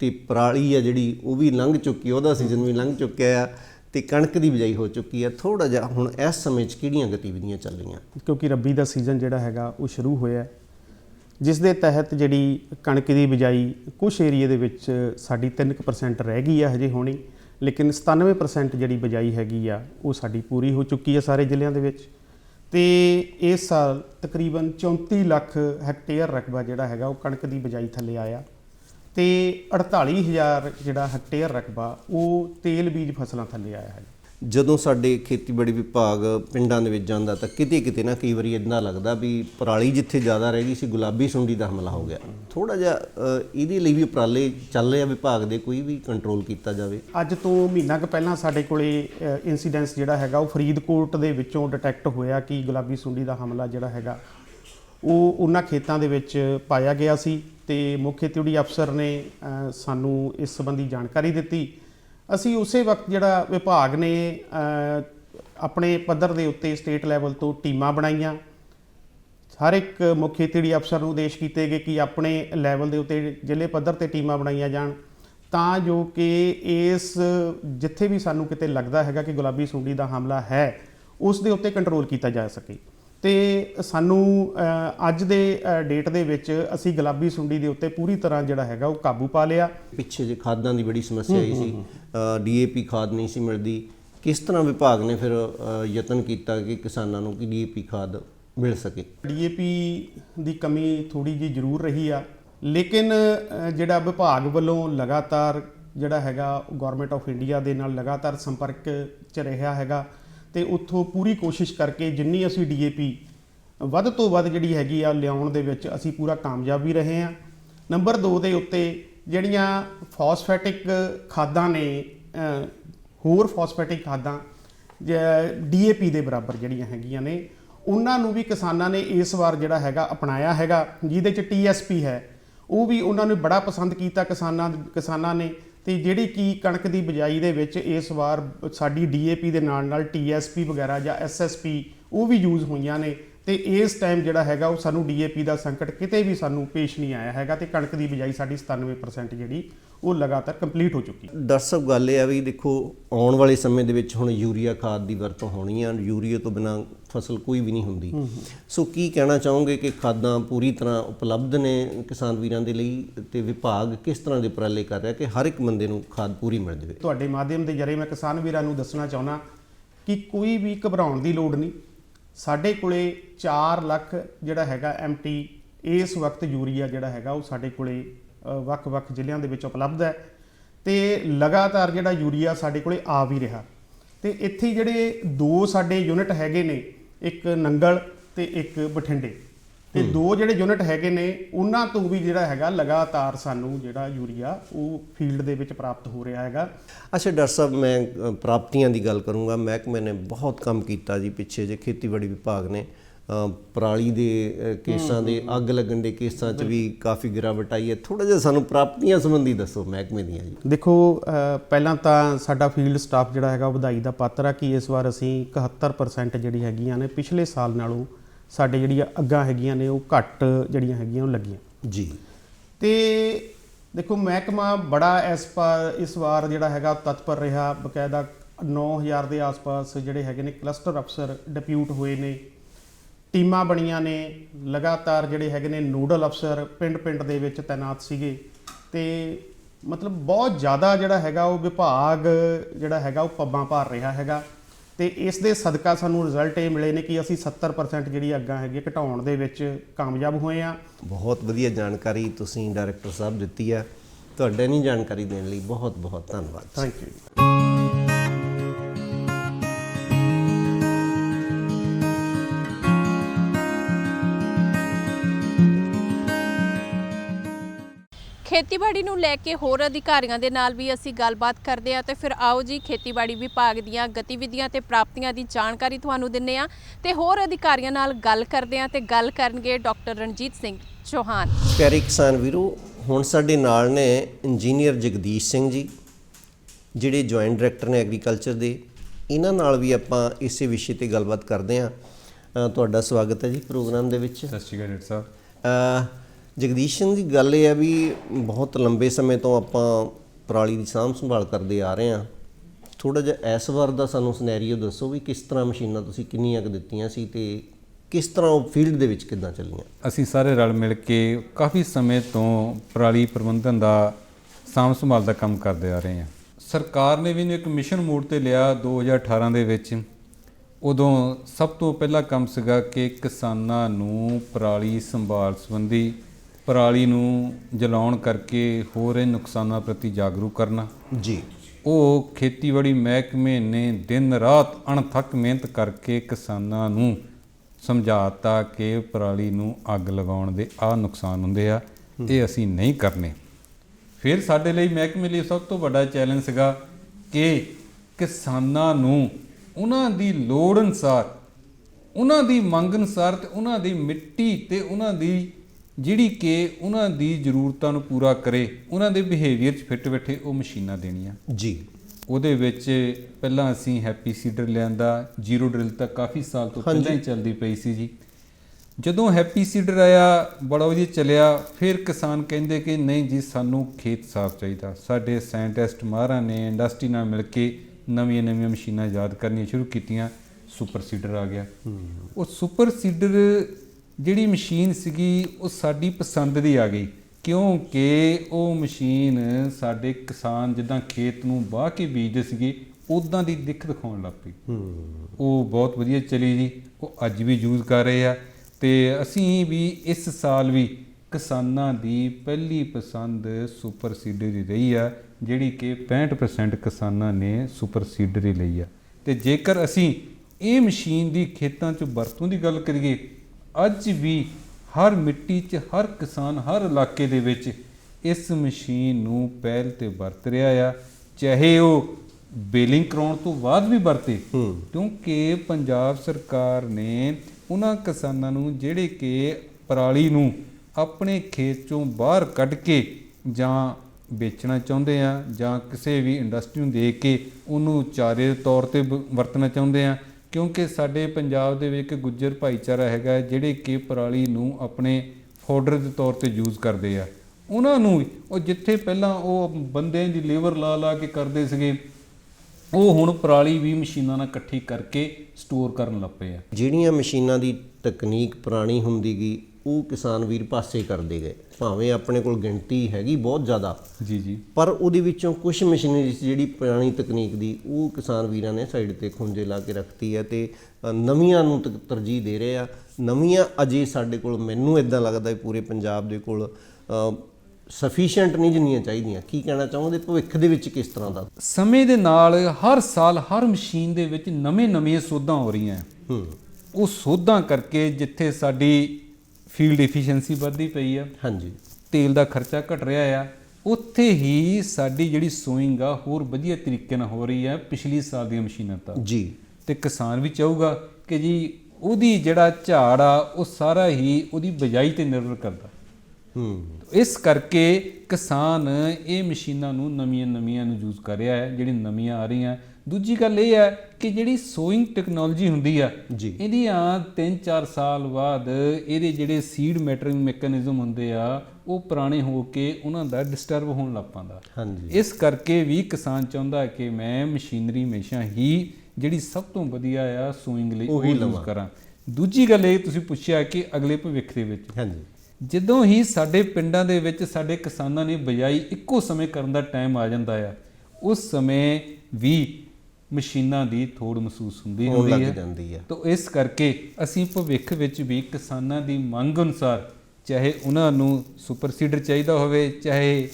ਤੇ ਪਰਾਲੀ ਆ ਜਿਹੜੀ, ਉਹ ਵੀ ਲੰਘ ਚੁੱਕੀ ਉਹਦਾ ਸੀਜ਼ਨ ਵੀ ਲੰਘ ਚੁੱਕਿਆ ਆ। ਤੇ ਕਣਕ ਦੀ ਬਿਜਾਈ ਹੋ ਚੁੱਕੀ ਹੈ। ਥੋੜਾ ਜਿਹਾ ਹੁਣ ਇਸ ਸਮੇਂ 'ਚ ਕਿਹੜੀਆਂ ਗਤੀਵਿਧੀਆਂ ਚੱਲ ਰਹੀਆਂ? ਕਿਉਂਕਿ ਰੱਬੀ ਦਾ ਸੀਜ਼ਨ ਜਿਹੜਾ ਹੈਗਾ, ਉਹ ਸ਼ੁਰੂ ਹੋਇਆ ਜਿਸ ਦੇ ਤਹਿਤ ਜਿਹੜੀ ਕਣਕ ਦੀ ਬਿਜਾਈ ਕੁਝ ਏਰੀਏ ਦੇ ਵਿੱਚ ਸਾਡੀ 3% ਰਹਿ ਗਈ ਆ ਹਜੇ ਹੋਣੀ, ਲੇਕਿਨ 97% ਜਿਹੜੀ ਬਿਜਾਈ ਹੈਗੀ ਆ, ਉਹ ਸਾਡੀ ਪੂਰੀ ਹੋ ਚੁੱਕੀ ਆ ਸਾਰੇ ਜ਼ਿਲ੍ਹਿਆਂ ਦੇ ਵਿੱਚ। ਤੇ ਇਸ ਸਾਲ ਤਕਰੀਬਨ 34 ਲੱਖ ਹੈਕਟੇਅਰ ਰਕਬਾ ਜਿਹੜਾ ਹੈਗਾ, ਉਹ ਕਣਕ ਦੀ ਬਿਜਾਈ ਥੱਲੇ ਆਇਆ। ਤੇ 48000 ਜਿਹੜਾ ਹੈਕਟੇਅਰ ਰਕਬਾ ਉਹ ਤੇਲ ਬੀਜ ਫਸਲਾਂ ਥੱਲੇ ਆਇਆ ਹੈ। ਜਦੋਂ ਸਾਡੇ ਖੇਤੀਬਾੜੀ ਵਿਭਾਗ ਪਿੰਡਾਂ ਦੇ ਵਿੱਚ ਜਾਂਦਾ ਤਾਂ ਕਿਤੇ ਕਿਤੇ ਨਾ ਕਈ ਵਾਰੀ ਇਦਾਂ ਲੱਗਦਾ ਵੀ ਪਰਾਲੀ ਜਿੱਥੇ ਜ਼ਿਆਦਾ ਰਹਿ ਗਈ ਸੀ ਗੁਲਾਬੀ ਸੁੰਡੀ ਦਾ ਹਮਲਾ ਹੋ ਗਿਆ। ਥੋੜਾ ਜਿਹਾ ਇਹਦੇ ਲਈ ਵੀ ਉਪਰਾਲੇ ਚੱਲ ਰਿਹਾ ਵਿਭਾਗ ਦੇ ਕੋਈ ਵੀ ਕੰਟਰੋਲ ਕੀਤਾ ਜਾਵੇ? ਅੱਜ ਤੋਂ ਮਹੀਨਾ ਕੁ ਪਹਿਲਾਂ ਸਾਡੇ ਕੋਲੇ ਇਨਸੀਡੈਂਸ ਜਿਹੜਾ ਹੈਗਾ ਉਹ ਫਰੀਦਕੋਟ ਦੇ ਵਿੱਚੋਂ ਡਿਟੈਕਟ ਹੋਇਆ ਕਿ ਗੁਲਾਬੀ ਸੁੰਡੀ ਦਾ ਹਮਲਾ ਜਿਹੜਾ ਹੈਗਾ ਉਹ ਉਹਨਾਂ ਖੇਤਾਂ ਦੇ ਵਿੱਚ ਪਾਇਆ ਗਿਆ ਸੀ ਤੇ ਮੁੱਖ ਖੇਤੀਬਾੜੀ ਅਫਸਰ ਨੇ ਸਾਨੂੰ ਇਸ ਸੰਬੰਧੀ ਜਾਣਕਾਰੀ ਦਿੱਤੀ। ਅਸੀਂ ਉਸੇ ਵਕਤ ਜਿਹੜਾ ਵਿਭਾਗ ਨੇ ਆਪਣੇ ਪੱਧਰ ਦੇ ਉੱਤੇ ਸਟੇਟ ਲੈਵਲ ਤੋਂ ਟੀਮਾਂ ਬਣਾਈਆਂ। ਹਰ ਇੱਕ ਮੁੱਖ ਖੇਤੀਬਾੜੀ ਅਫਸਰ ਨੂੰ ਉਦੇਸ਼ ਕੀਤੇ ਗਏ ਕਿ ਆਪਣੇ ਲੈਵਲ ਦੇ ਉੱਤੇ ਜ਼ਿਲ੍ਹੇ ਪੱਧਰ ਤੇ ਟੀਮਾਂ ਬਣਾਈਆਂ ਜਾਣ। ਤਾਂ ਜੋ ਕਿ ਇਸ, ਜਿੱਥੇ ਵੀ ਸਾਨੂੰ ਕਿਤੇ ਲੱਗਦਾ ਹੈਗਾ ਕਿ ਗੁਲਾਬੀ ਸੁੰਡੀ ਦਾ ਹਮਲਾ ਹੈ, ਉਸ ਦੇ ਉੱਤੇ ਕੰਟਰੋਲ ਕੀਤਾ ਜਾ ਸਕੇ। ਤੇ ਸਾਨੂੰ ਅੱਜ ਦੇ ਡੇਟ ਦੇ ਵਿੱਚ ਅਸੀਂ ਗੁਲਾਬੀ ਸੁੰਡੀ ਦੇ ਉੱਤੇ ਪੂਰੀ ਤਰ੍ਹਾਂ ਜਿਹੜਾ ਹੈਗਾ ਉਹ ਕਾਬੂ ਪਾ ਲਿਆ। ਪਿੱਛੇ ਜੇ ਖਾਦਾਂ ਦੀ ਬੜੀ ਸਮੱਸਿਆ ਆਈ ਸੀ ਡੀਏਪੀ ਖਾਦ ਨਹੀਂ ਸੀ ਮਿਲਦੀ। ਕਿਸ ਤਰ੍ਹਾਂ ਵਿਭਾਗ ਨੇ ਫਿਰ ਯਤਨ ਕੀਤਾ ਕਿ ਕਿਸਾਨਾਂ ਨੂੰ ਕਿ ਡੀਏਪੀ ਖਾਦ ਮਿਲ ਸਕੇ? ਡੀਏਪੀ ਦੀ ਕਮੀ ਥੋੜੀ ਜੀ ਜ਼ਰੂਰ ਰਹੀ ਆ ਲੇਕਿਨ ਜਿਹੜਾ ਵਿਭਾਗ ਵੱਲੋਂ ਲਗਾਤਾਰ ਜਿਹੜਾ ਹੈਗਾ ਗਵਰਨਮੈਂਟ ਆਫ ਇੰਡੀਆ ਦੇ ਨਾਲ ਲਗਾਤਾਰ ਸੰਪਰਕ 'ਚ ਰਿਹਾ ਹੈਗਾ ਤੇ ਉੱਥੋਂ ਪੂਰੀ ਕੋਸ਼ਿਸ਼ ਕਰਕੇ ਜਿੰਨੀ ਅਸੀਂ ਡੀਏਪੀ ਵੱਧ ਤੋਂ ਵੱਧ ਜਿਹੜੀ ਹੈਗੀ ਆ ਲਿਆਉਣ ਦੇ ਵਿੱਚ ਅਸੀਂ ਪੂਰਾ ਕਾਮਯਾਬ ਵੀ ਰਹੇ ਹਾਂ। ਨੰਬਰ 2 ਦੇ ਉੱਤੇ ਜਿਹੜੀਆਂ ਫਾਸਫੈਟਿਕ ਖਾਦਾਂ ਨੇ ਹੋਰ ਫਾਸਫੈਟਿਕ ਖਾਦਾਂ ਡੀਏਪੀ ਦੇ ਬਰਾਬਰ ਜਿਹੜੀਆਂ ਹੈਗੀਆਂ ਨੇ, ਉਹਨਾਂ ਨੂੰ ਵੀ ਕਿਸਾਨਾਂ ਨੇ ਇਸ ਵਾਰ ਜਿਹੜਾ ਹੈਗਾ ਅਪਣਾਇਆ ਹੈਗਾ, ਜਿਹਦੇ ਚ ਟੀਐਸਪੀ ਹੈ, ਉਹ ਵੀ ਉਹਨਾਂ ਨੇ ਬੜਾ ਪਸੰਦ ਕੀਤਾ ਕਿਸਾਨਾਂ ਕਿਸਾਨਾਂ ਨੇ। ਤੇ ਜਿਹੜੀ ਕੀ ਕਣਕ ਦੀ ਬਿਜਾਈ ਦੇ ਵਿੱਚ ਇਸ ਵਾਰ ਸਾਡੀ ਡੀਏਪੀ ਦੇ ਨਾਲ ਨਾਲ ਟੀਐਸਪੀ ਵਗੈਰਾ ਜਾਂ ਐਸਐਸਪੀ ਉਹ ਵੀ ਯੂਜ਼ ਹੋਈਆਂ ਨੇ ਤੇ ਇਸ ਟਾਈਮ ਜਿਹੜਾ ਹੈਗਾ ਉਹ ਸਾਨੂੰ ਡੀਏਪੀ ਦਾ ਸੰਕਟ ਕਿਤੇ ਵੀ ਸਾਨੂੰ ਪੇਸ਼ ਨਹੀਂ ਆਇਆ ਹੈਗਾ ਤੇ ਕਣਕ ਦੀ ਬਿਜਾਈ ਸਾਡੀ 97% ਜਿਹੜੀ ਉਹ ਲਗਾਤਾਰ ਕੰਪਲੀਟ ਹੋ ਚੁੱਕੀ ਹੈ। ਡਾਕਟਰ ਗੱਲ ਇਹ ਆ ਵੀ ਦੇਖੋ, ਆਉਣ ਵਾਲੇ ਸਮੇਂ ਦੇ ਵਿੱਚ ਹੁਣ ਯੂਰੀਆ ਖਾਦ ਦੀ ਵਰਤੋਂ ਹੋਣੀ ਆ। ਯੂਰੀਆ ਤੋਂ ਬਿਨਾ ਫਸਲ ਕੋਈ ਵੀ ਨਹੀਂ ਹੁੰਦੀ। ਸੋ ਕੀ ਕਹਿਣਾ ਚਾਹੋਗੇ ਕਿ ਖਾਦਾਂ ਪੂਰੀ ਤਰ੍ਹਾਂ ਉਪਲਬਧ ਨੇ ਕਿਸਾਨ ਵੀਰਾਂ ਦੇ ਲਈ ਤੇ ਵਿਭਾਗ ਕਿਸ ਤਰ੍ਹਾਂ ਦੇ ਉਪਰਾਲੇ ਕਰ ਰਿਹਾ ਕਿ ਹਰ ਇੱਕ ਬੰਦੇ ਨੂੰ ਖਾਦ ਪੂਰੀ ਮਿਲ ਜਾਵੇ? ਤੁਹਾਡੇ ਮਾਧਿਅਮ ਦੇ ਜਰੀਏ ਮੈਂ ਕਿਸਾਨ ਵੀਰਾਂ ਨੂੰ ਦੱਸਣਾ ਚਾਹੁੰਦਾ ਕਿ ਕੋਈ ਵੀ ਘਬਰਾਉਣ ਦੀ ਲੋੜ ਨਹੀਂ। ਸਾਡੇ ਕੋਲੇ 4 ਲੱਖ ਜਿਹੜਾ ਹੈਗਾ ਐਮਟੀ ਇਸ ਵਕਤ ਯੂਰੀਆ ਜਿਹੜਾ ਹੈਗਾ ਉਹ ਸਾਡੇ ਕੋਲੇ ਵੱਖ-ਵੱਖ ਜ਼ਿਲ੍ਹਿਆਂ ਦੇ ਵਿੱਚ ਉਪਲਬਧ ਹੈ ਤੇ ਲਗਾਤਾਰ ਜਿਹੜਾ ਯੂਰੀਆ ਸਾਡੇ ਕੋਲੇ ਆ ਵੀ ਰਿਹਾ। ਤੇ ਇੱਥੇ ਜਿਹੜੇ ਦੋ ਸਾਡੇ ਯੂਨਿਟ ਹੈਗੇ ਨੇ ਇੱਕ ਨੰਗਲ ਤੇ ਇੱਕ ਬਠਿੰਡੇ। ਤੇ ਦੋ ਜਿਹੜੇ ਯੂਨਿਟ ਹੈਗੇ ਨੇ ਉਹਨਾਂ ਤੋਂ ਵੀ ਜਿਹੜਾ ਹੈਗਾ ਲਗਾਤਾਰ ਸਾਨੂੰ ਜਿਹੜਾ ਯੂਰੀਆ ਉਹ ਫੀਲਡ ਦੇ ਵਿੱਚ ਪ੍ਰਾਪਤ ਹੋ ਰਿਹਾ ਹੈਗਾ। ਅੱਛਾ ਡਾਕਟਰ ਸਾਹਿਬ ਮੈਂ ਪ੍ਰਾਪਤੀਆਂ ਦੀ ਗੱਲ ਕਰੂੰਗਾ। ਮਹਿਕਮੇ ਨੇ ਬਹੁਤ ਕੰਮ ਕੀਤਾ ਜੀ ਪਿੱਛੇ ਜੇ ਖੇਤੀਬਾੜੀ ਵਿਭਾਗ ਨੇ। ਪਰਾਲੀ ਦੇ ਕੇਸਾਂ ਦੇ ਅੱਗ ਲੱਗਣ ਦੇ ਕੇਸਾਂ 'ਚ ਵੀ ਕਾਫੀ ਗਿਰਾਵਟ ਆਈ ਹੈ। ਥੋੜਾ ਜਿਹਾ ਸਾਨੂੰ ਪ੍ਰਾਪਤੀਆਂ ਸੰਬੰਧੀ ਦੱਸੋ ਮਹਿਕਮੇ ਦੀਆਂ ਜੀ। ਦੇਖੋ ਪਹਿਲਾਂ ਤਾਂ ਸਾਡਾ ਫੀਲਡ ਸਟਾਫ ਜਿਹੜਾ ਹੈਗਾ ਵਧਾਈ ਦਾ ਪਾਤਰ ਆ ਕਿ ਇਸ ਵਾਰ ਅਸੀਂ 71% ਜਿਹੜੀ ਹੈਗੀਆਂ ਨੇ ਪਿਛਲੇ ਸਾਲ ਨਾਲੋਂ ਸਾਡੇ ਜਿਹੜੀਆਂ ਅੱਗਾਂ ਹੈਗੀਆਂ ਨੇ ਉਹ ਘੱਟ ਜਿਹੜੀਆਂ ਹੈਗੀਆਂ ਉਹ ਲੱਗੀਆਂ। ਜੀ। ਤੇ ਦੇਖੋ ਮਹਿਕਮਾ ਬੜਾ ਇਸ ਪਰ ਇਸ ਵਾਰ ਜਿਹੜਾ ਹੈਗਾ ਤਤਪਰ ਰਿਹਾ। ਬਕਾਇਦਾ 9000 ਦੇ ਆਸ-ਪਾਸ ਜਿਹੜੇ ਹੈਗੇ ਨੇ ਕਲਸਟਰ ਅਫਸਰ ਡਿਪਿਊਟ ਹੋਏ ਨੇ। ਟੀਮਾਂ ਬਣੀਆਂ ਨੇ ਲਗਾਤਾਰ ਜਿਹੜੇ ਹੈਗੇ ਨੇ ਨੋਡਲ ਅਫਸਰ ਪਿੰਡ-ਪਿੰਡ ਦੇ ਵਿੱਚ ਤਾਇਨਾਤ ਸੀਗੇ। ਤੇ ਮਤਲਬ ਬਹੁਤ ਜ਼ਿਆਦਾ ਜਿਹੜਾ ਹੈਗਾ ਉਹ ਵਿਭਾਗ ਜਿਹੜਾ ਹੈਗਾ ਉਹ ਪੱਬਾਂ ਭਾਰ ਰਿਹਾ ਹੈਗਾ। ਤੇ ਇਸ ਦੇ ਸਦਕਾ ਸਾਨੂੰ ਰਿਜ਼ਲਟ ਇਹ ਮਿਲੇ ਨੇ ਕਿ ਅਸੀਂ 70% ਜਿਹੜੀ ਅੱਗਾਂ ਹੈਗੀ ਘਟਾਉਣ ਦੇ ਵਿੱਚ ਕਾਮਯਾਬ ਹੋਏ ਆ। ਬਹੁਤ ਵਧੀਆ ਜਾਣਕਾਰੀ ਤੁਸੀਂ ਡਾਇਰੈਕਟਰ ਸਾਹਿਬ ਦਿੱਤੀ ਹੈ ਤੁਹਾਡੇ ਨਹੀਂ ਜਾਣਕਾਰੀ ਦੇਣ ਲਈ ਬਹੁਤ ਬਹੁਤ ਧੰਨਵਾਦ। ਥੈਂਕ ਯੂ ਖੇਤੀਬਾੜੀ ਨੂੰ ਲੈ ਕੇ ਹੋਰ ਅਧਿਕਾਰੀਆਂ ਦੇ ਨਾਲ ਵੀ ਅਸੀਂ ਗੱਲਬਾਤ ਕਰਦੇ ਹਾਂ ਤੇ ਫਿਰ ਆਓ ਜੀ ਖੇਤੀਬਾੜੀ ਵਿਭਾਗ ਦੀਆਂ ਗਤੀਵਿਧੀਆਂ ਤੇ ਪ੍ਰਾਪਤੀਆਂ ਦੀ ਜਾਣਕਾਰੀ ਤੁਹਾਨੂੰ ਦਿੰਨੇ ਆ ਤੇ ਹੋਰ ਅਧਿਕਾਰੀਆਂ ਨਾਲ ਗੱਲ ਕਰਦੇ ਹਾਂ ਤੇ ਗੱਲ ਕਰਨਗੇ ਡਾਕਟਰ ਰਣਜੀਤ ਸਿੰਘ ਚੌਹਾਨ। ਪਿਆਰੇ ਕਿਸਾਨ ਵੀਰੋ ਹੁਣ ਸਾਡੇ ਨਾਲ ਨੇ ਇੰਜੀਨੀਅਰ ਜਗਦੀਸ਼ ਸਿੰਘ ਜੀ ਜਿਹੜੇ ਜੁਆਇੰਟ ਡਾਇਰੈਕਟਰ ਨੇ ਐਗਰੀਕਲਚਰ ਦੇ। ਇਹਨਾਂ ਨਾਲ ਵੀ ਆਪਾਂ ਇਸੇ ਵਿਸ਼ੇ ਤੇ ਗੱਲਬਾਤ ਕਰਦੇ ਹਾਂ। ਅ, ਤੁਹਾਡਾ ਸਵਾਗਤ ਹੈ ਜੀ ਪ੍ਰੋਗਰਾਮ ਦੇ ਵਿੱਚ। ਸਤਿ ਸ਼੍ਰੀ ਅਕਾਲ ਸਾਹਿਬ। ਅ, ਜਗਦੀਸ਼ ਸਿੰਘ ਦੀ ਗੱਲ ਇਹ ਹੈ ਵੀ ਬਹੁਤ ਲੰਬੇ ਸਮੇਂ ਤੋਂ ਆਪਾਂ ਪਰਾਲੀ ਦੀ ਸਾਂਭ ਸੰਭਾਲ ਕਰਦੇ ਆ ਰਹੇ ਹਾਂ। ਥੋੜਾ ਜਿਹਾ ਇਸ ਵਾਰ ਦਾ ਸਾਨੂੰ ਸਿਨੈਰੀਓ ਦੱਸੋ ਵੀ ਕਿਸ ਤਰ੍ਹਾਂ ਮਸ਼ੀਨਾਂ ਤੁਸੀਂ ਕਿੰਨੀਆਂ ਕੁ ਦਿੱਤੀਆਂ ਸੀ ਤੇ ਕਿਸ ਤਰ੍ਹਾਂ ਉਹ ਫੀਲਡ ਦੇ ਵਿੱਚ ਕਿੱਦਾਂ ਚੱਲੀਆਂ? ਅਸੀਂ ਸਾਰੇ ਰਲ ਮਿਲ ਕੇ ਕਾਫੀ ਸਮੇਂ ਤੋਂ ਪਰਾਲੀ ਪ੍ਰਬੰਧਨ ਦਾ ਸਾਂਭ ਸੰਭਾਲ ਦਾ ਕੰਮ ਕਰਦੇ ਆ ਰਹੇ ਹਾਂ। ਸਰਕਾਰ ਨੇ ਵੀ ਇਹਨੂੰ ਇੱਕ ਮਿਸ਼ਨ ਮੋਡ ਤੇ ਲਿਆ 2018 ਦੇ ਵਿੱਚ। ਉਦੋਂ ਸਭ ਤੋਂ ਪਹਿਲਾ ਕੰਮ ਸੀਗਾ ਕਿ ਕਿਸਾਨਾਂ ਨੂੰ ਪਰਾਲੀ ਸੰਭਾਲ ਸੰਬੰਧੀ ਪਰਾਲੀ ਨੂੰ ਜਲਾਉਣ ਕਰਕੇ ਹੋ ਰਹੇ ਨੁਕਸਾਨਾਂ ਪ੍ਰਤੀ ਜਾਗਰੂਕ ਕਰਨਾ। ਜੀ। ਉਹ ਖੇਤੀਬਾੜੀ ਮਹਿਕਮੇ ਨੇ ਦਿਨ ਰਾਤ ਅਣਥੱਕ ਮਿਹਨਤ ਕਰਕੇ ਕਿਸਾਨਾਂ ਨੂੰ ਸਮਝਾਤਾ ਕਿ ਪਰਾਲੀ ਨੂੰ ਅੱਗ ਲਗਾਉਣ ਦੇ ਆ ਨੁਕਸਾਨ ਹੁੰਦੇ ਆ ਇਹ ਅਸੀਂ ਨਹੀਂ ਕਰਨੇ। ਫਿਰ ਸਾਡੇ ਲਈ ਮਹਿਕਮੇ ਲਈ ਸਭ ਤੋਂ ਵੱਡਾ ਚੈਲੰਜ ਸੀਗਾ ਕਿ ਕਿਸਾਨਾਂ ਨੂੰ ਉਹਨਾਂ ਦੀ ਲੋੜ ਅਨੁਸਾਰ ਉਹਨਾਂ ਦੀ ਮੰਗ ਅਨੁਸਾਰ ਤੇ ਉਹਨਾਂ ਦੀ ਮਿੱਟੀ ਤੇ ਉਹਨਾਂ ਦੀ ਜਿਹੜੀ ਕਿ ਉਹਨਾਂ ਦੀ ਜ਼ਰੂਰਤਾਂ ਨੂੰ ਪੂਰਾ ਕਰੇ ਉਹਨਾਂ ਦੇ ਬਿਹੇਵੀਅਰ 'ਚ ਫਿੱਟ ਬੈਠੇ ਉਹ ਮਸ਼ੀਨਾਂ ਦੇਣੀਆਂ। ਜੀ। ਉਹਦੇ ਵਿੱਚ ਪਹਿਲਾਂ ਅਸੀਂ ਹੈਪੀ ਸੀਡਰ ਲਿਆਂਦਾ ਜ਼ੀਰੋ ਡਰਿਲ ਤਾਂ ਕਾਫੀ ਸਾਲ ਤੋਂ ਪਹਿਲਾਂ ਹੀ ਚੱਲਦੀ ਪਈ ਸੀ ਜੀ। ਜਦੋਂ ਹੈਪੀ ਸੀਡਰ ਆਇਆ ਬੜਾ ਵਧੀਆ ਚੱਲਿਆ ਫਿਰ ਕਿਸਾਨ ਕਹਿੰਦੇ ਕਿ ਨਹੀਂ ਜੀ ਸਾਨੂੰ ਖੇਤ ਸਾਫ਼ ਚਾਹੀਦਾ। ਸਾਡੇ ਸਾਇੰਟਿਸਟ ਮਾਹਰਾਂ ਨੇ ਇੰਡਸਟਰੀ ਨਾਲ ਮਿਲ ਕੇ ਨਵੀਆਂ ਨਵੀਆਂ ਮਸ਼ੀਨਾਂ ਇਜਾਦ ਕਰਨੀਆਂ ਸ਼ੁਰੂ ਕੀਤੀਆਂ ਸੁਪਰ ਸੀਡਰ ਆ ਗਿਆ। ਉਹ ਸੁਪਰ ਸੀਡਰ ਜਿਹੜੀ ਮਸ਼ੀਨ ਸੀਗੀ ਉਹ ਸਾਡੀ ਪਸੰਦ ਦੀ ਆ ਗਈ। ਕਿਉਂਕਿ ਉਹ ਮਸ਼ੀਨ ਸਾਡੇ ਕਿਸਾਨ ਜਿੱਦਾਂ ਖੇਤ ਨੂੰ ਵਾਹ ਕੇ ਬੀਜਦੇ ਸੀਗੇ ਉਦਾਂ ਦੀ ਦਿੱਖ ਦਿਖਾਉਣ ਲੱਗ ਪਈ। ਉਹ ਬਹੁਤ ਵਧੀਆ ਚਲੀ ਜੀ। ਉਹ ਅੱਜ ਵੀ ਯੂਜ਼ ਕਰ ਰਹੇ ਆ। ਤੇ ਅਸੀਂ ਵੀ ਇਸ ਸਾਲ ਵੀ ਕਿਸਾਨਾਂ ਦੀ ਪਹਿਲੀ ਪਸੰਦ ਸੁਪਰ ਸੀਡਰ ਹੀ ਰਹੀ ਆ ਜਿਹੜੀ ਕਿ 65% ਕਿਸਾਨਾਂ ਨੇ ਸੁਪਰ ਸੀਡਰ ਹੀ ਲਈ ਆ। ਤੇ ਜੇਕਰ ਅਸੀਂ ਇਹ ਮਸ਼ੀਨ ਦੀ ਖੇਤਾਂ 'ਚ ਵਰਤੋਂ ਦੀ ਗੱਲ ਕਰੀਏ ਅੱਜ ਵੀ ਹਰ ਮਿੱਟੀ 'ਚ ਹਰ ਕਿਸਾਨ ਹਰ ਇਲਾਕੇ ਦੇ ਵਿੱਚ ਇਸ ਮਸ਼ੀਨ ਨੂੰ ਪਹਿਲ ਤੇ ਵਰਤ ਰਿਹਾ ਆ। ਚਾਹੇ ਉਹ ਬੇਲਿੰਗ ਕਰਾਉਣ ਤੋਂ ਬਾਅਦ ਵੀ ਵਰਤੇ ਕਿਉਂਕਿ ਪੰਜਾਬ ਸਰਕਾਰ ਨੇ ਉਹਨਾਂ ਕਿਸਾਨਾਂ ਨੂੰ ਜਿਹੜੇ ਕਿ ਪਰਾਲੀ ਨੂੰ ਆਪਣੇ ਖੇਤ ਚੋਂ ਬਾਹਰ ਕੱਢ ਕੇ ਜਾਂ ਵੇਚਣਾ ਚਾਹੁੰਦੇ ਆ ਜਾਂ ਕਿਸੇ ਵੀ ਇੰਡਸਟਰੀ ਨੂੰ ਦੇ ਕੇ ਉਹਨੂੰ ਚਾਰੇ ਦੇ ਤੌਰ ਤੇ ਵਰਤਣਾ ਚਾਹੁੰਦੇ ਆ ਕਿਉਂਕਿ ਸਾਡੇ ਪੰਜਾਬ ਦੇ ਵਿੱਚ ਇੱਕ ਗੁੱਜਰ ਭਾਈਚਾਰਾ ਹੈਗਾ ਜਿਹੜੇ ਕਿ ਪਰਾਲੀ ਨੂੰ ਆਪਣੇ ਫੋਡਰ ਦੇ ਤੌਰ ਤੇ ਯੂਜ਼ ਕਰਦੇ ਆ। ਉਹਨਾਂ ਨੂੰ ਉਹ ਜਿੱਥੇ ਪਹਿਲਾਂ ਉਹ ਬੰਦੇ ਦੀ ਲੇਬਰ ਲਾ ਲਾ ਕੇ ਕਰਦੇ ਸੀਗੇ, ਉਹ ਹੁਣ ਪਰਾਲੀ ਵੀ ਮਸ਼ੀਨਾਂ ਨਾਲ ਇਕੱਠੀ ਕਰਕੇ ਸਟੋਰ ਕਰਨ ਲੱਗ ਪਏ ਆ। ਜਿਹੜੀਆਂ ਮਸ਼ੀਨਾਂ ਦੀ ਤਕਨੀਕ ਪੁਰਾਣੀ ਹੁੰਦੀ ਗਈ ਉਹ ਕਿਸਾਨ ਵੀਰ ਪਾਸੇ ਕਰਦੇ ਗਏ। ਭਾਵੇਂ ਆਪਣੇ ਕੋਲ ਗਿਣਤੀ ਹੈਗੀ ਬਹੁਤ ਜ਼ਿਆਦਾ। ਜੀ ਜੀ। ਪਰ ਉਹਦੇ ਵਿੱਚੋਂ ਕੁਝ ਮਸ਼ੀਨਰੀ ਜਿਹੜੀ ਪੁਰਾਣੀ ਤਕਨੀਕ ਦੀ ਉਹ ਕਿਸਾਨ ਵੀਰਾਂ ਨੇ ਸਾਈਡ ਤੇ ਖੁੰਝੇ ਲਾ ਕੇ ਰੱਖਤੀ ਹੈ ਤੇ ਨਵੀਆਂ ਨੂੰ ਤਰਜੀਹ ਦੇ ਰਹੇ ਆ। ਨਵੀਆਂ ਅਜੇ ਸਾਡੇ ਕੋਲ ਮੈਨੂੰ ਇਦਾਂ ਲੱਗਦਾ ਹੈ ਪੂਰੇ ਪੰਜਾਬ ਦੇ ਕੋਲ ਸਫੀਸ਼ੀਐਂਟ ਨਹੀਂ ਜਿੰਨੀਆਂ ਚਾਹੀਦੀਆਂ। ਕੀ ਕਹਿਣਾ ਚਾਹੋਗੇ? ਭਵਿੱਖ ਦੇ ਵਿੱਚ ਕਿਸ ਤਰ੍ਹਾਂ ਦਾ? ਸਮੇਂ ਦੇ ਨਾਲ ਹਰ ਸਾਲ ਹਰ ਮਸ਼ੀਨ ਦੇ ਵਿੱਚ ਨਵੇਂ-ਨਵੀਆਂ ਸੋਧਾਂ ਹੋ ਰਹੀਆਂ। ਹੂੰ। ਉਹ ਸੋਧਾਂ ਕਰਕੇ ਜਿੱਥੇ ਸਾਡੀ ਫੀਲਡ ਐਫੀਸ਼ੀਐਂਸੀ ਵੱਧਦੀ ਪਈ ਆ। ਹਾਂਜੀ। ਤੇਲ ਦਾ ਖਰਚਾ ਘਟ ਰਿਹਾ ਆ। ਉੱਥੇ ਹੀ ਸਾਡੀ ਜਿਹੜੀ ਸੋਇੰਗ ਆ ਹੋਰ ਵਧੀਆ ਤਰੀਕੇ ਨਾਲ ਹੋ ਰਹੀ ਆ ਪਿਛਲੀ ਸਾਲ ਦੀਆਂ ਮਸ਼ੀਨਾਂ ਤੋਂ। ਜੀ। ਤੇ ਕਿਸਾਨ ਵੀ ਚਾਹੂਗਾ ਕਿ ਜੀ ਉਹਦੀ ਜਿਹੜਾ ਝਾੜ ਆ ਉਹ ਸਾਰਾ ਹੀ ਉਹਦੀ ਬਜਾਈ ਤੇ ਨਿਰਭਰ ਕਰਦਾ। ਹੂੰ। ਇਸ ਕਰਕੇ ਕਿਸਾਨ ਇਹ ਮਸ਼ੀਨਾਂ ਨੂੰ ਨਵੀਆਂ ਨਵੀਆਂ ਨੂੰ ਯੂਜ਼ ਕਰ ਰਿਹਾ ਹੈ ਜਿਹੜੀ ਨਵੀਆਂ ਆ ਰਹੀਆਂ। ਦੂਜੀ ਗੱਲ ਇਹ ਹੈ ਕਿ ਜਿਹੜੀ ਸੋਇੰਗ ਟੈਕਨੋਲੋਜੀ ਹੁੰਦੀ ਆ ਜੀ। ਇਹਦੀਆਂ 3-4 ਸਾਲ ਬਾਅਦ ਇਹਦੇ ਜਿਹੜੇ ਸੀਡ ਮੈਟਰਿੰਗ ਮੈਕੈਨਿਜ਼ਮ ਹੁੰਦੇ ਆ ਉਹ ਪੁਰਾਣੇ ਹੋ ਕੇ ਉਹਨਾਂ ਦਾ ਡਿਸਟਰਬ ਹੋਣ ਲੱਗ ਪੈਂਦਾ। ਹਾਂਜੀ। ਇਸ ਕਰਕੇ ਵੀ ਕਿਸਾਨ ਚਾਹੁੰਦਾ ਕਿ ਮੈਂ ਮਸ਼ੀਨਰੀ ਹਮੇਸ਼ਾ ਹੀ ਜਿਹੜੀ ਸਭ ਤੋਂ ਵਧੀਆ ਆ ਸੋਇੰਗ ਲਈ ਉਹ ਯੂਜ਼ ਲਵਾਂ। ਕਰਾਂ। ਦੂਜੀ ਗੱਲ ਇਹ ਤੁਸੀਂ ਪੁੱਛਿਆ ਕਿ ਅਗਲੇ ਭਵਿੱਖ ਦੇ ਵਿੱਚ। ਹਾਂਜੀ। ਜਦੋਂ ਹੀ ਸਾਡੇ ਪਿੰਡਾਂ ਦੇ ਵਿੱਚ ਸਾਡੇ ਕਿਸਾਨਾਂ ਨੇ ਬਜਾਈ ਇੱਕੋ ਸਮੇਂ ਕਰਨ ਦਾ ਟਾਈਮ ਆ ਜਾਂਦਾ ਆ ਉਸ ਸਮੇਂ ਵੀ ਮਸ਼ੀਨਾਂ ਦੀ ਥੋੜ ਮਹਿਸੂਸ ਹੁੰਦੀ ਹੋਣ ਲੱਗ ਜਾਂਦੀ ਹੈ। ਤਾਂ ਇਸ ਕਰਕੇ ਅਸੀਂ ਭਵਿੱਖ ਵਿੱਚ ਵੀ ਕਿਸਾਨਾਂ ਦੀ ਮੰਗ ਅਨੁਸਾਰ ਚਾਹੇ ਉਹਨਾਂ ਨੂੰ ਸੁਪਰ ਸੀਡਰ ਚਾਹੀਦਾ ਹੋਵੇ ਚਾਹੇ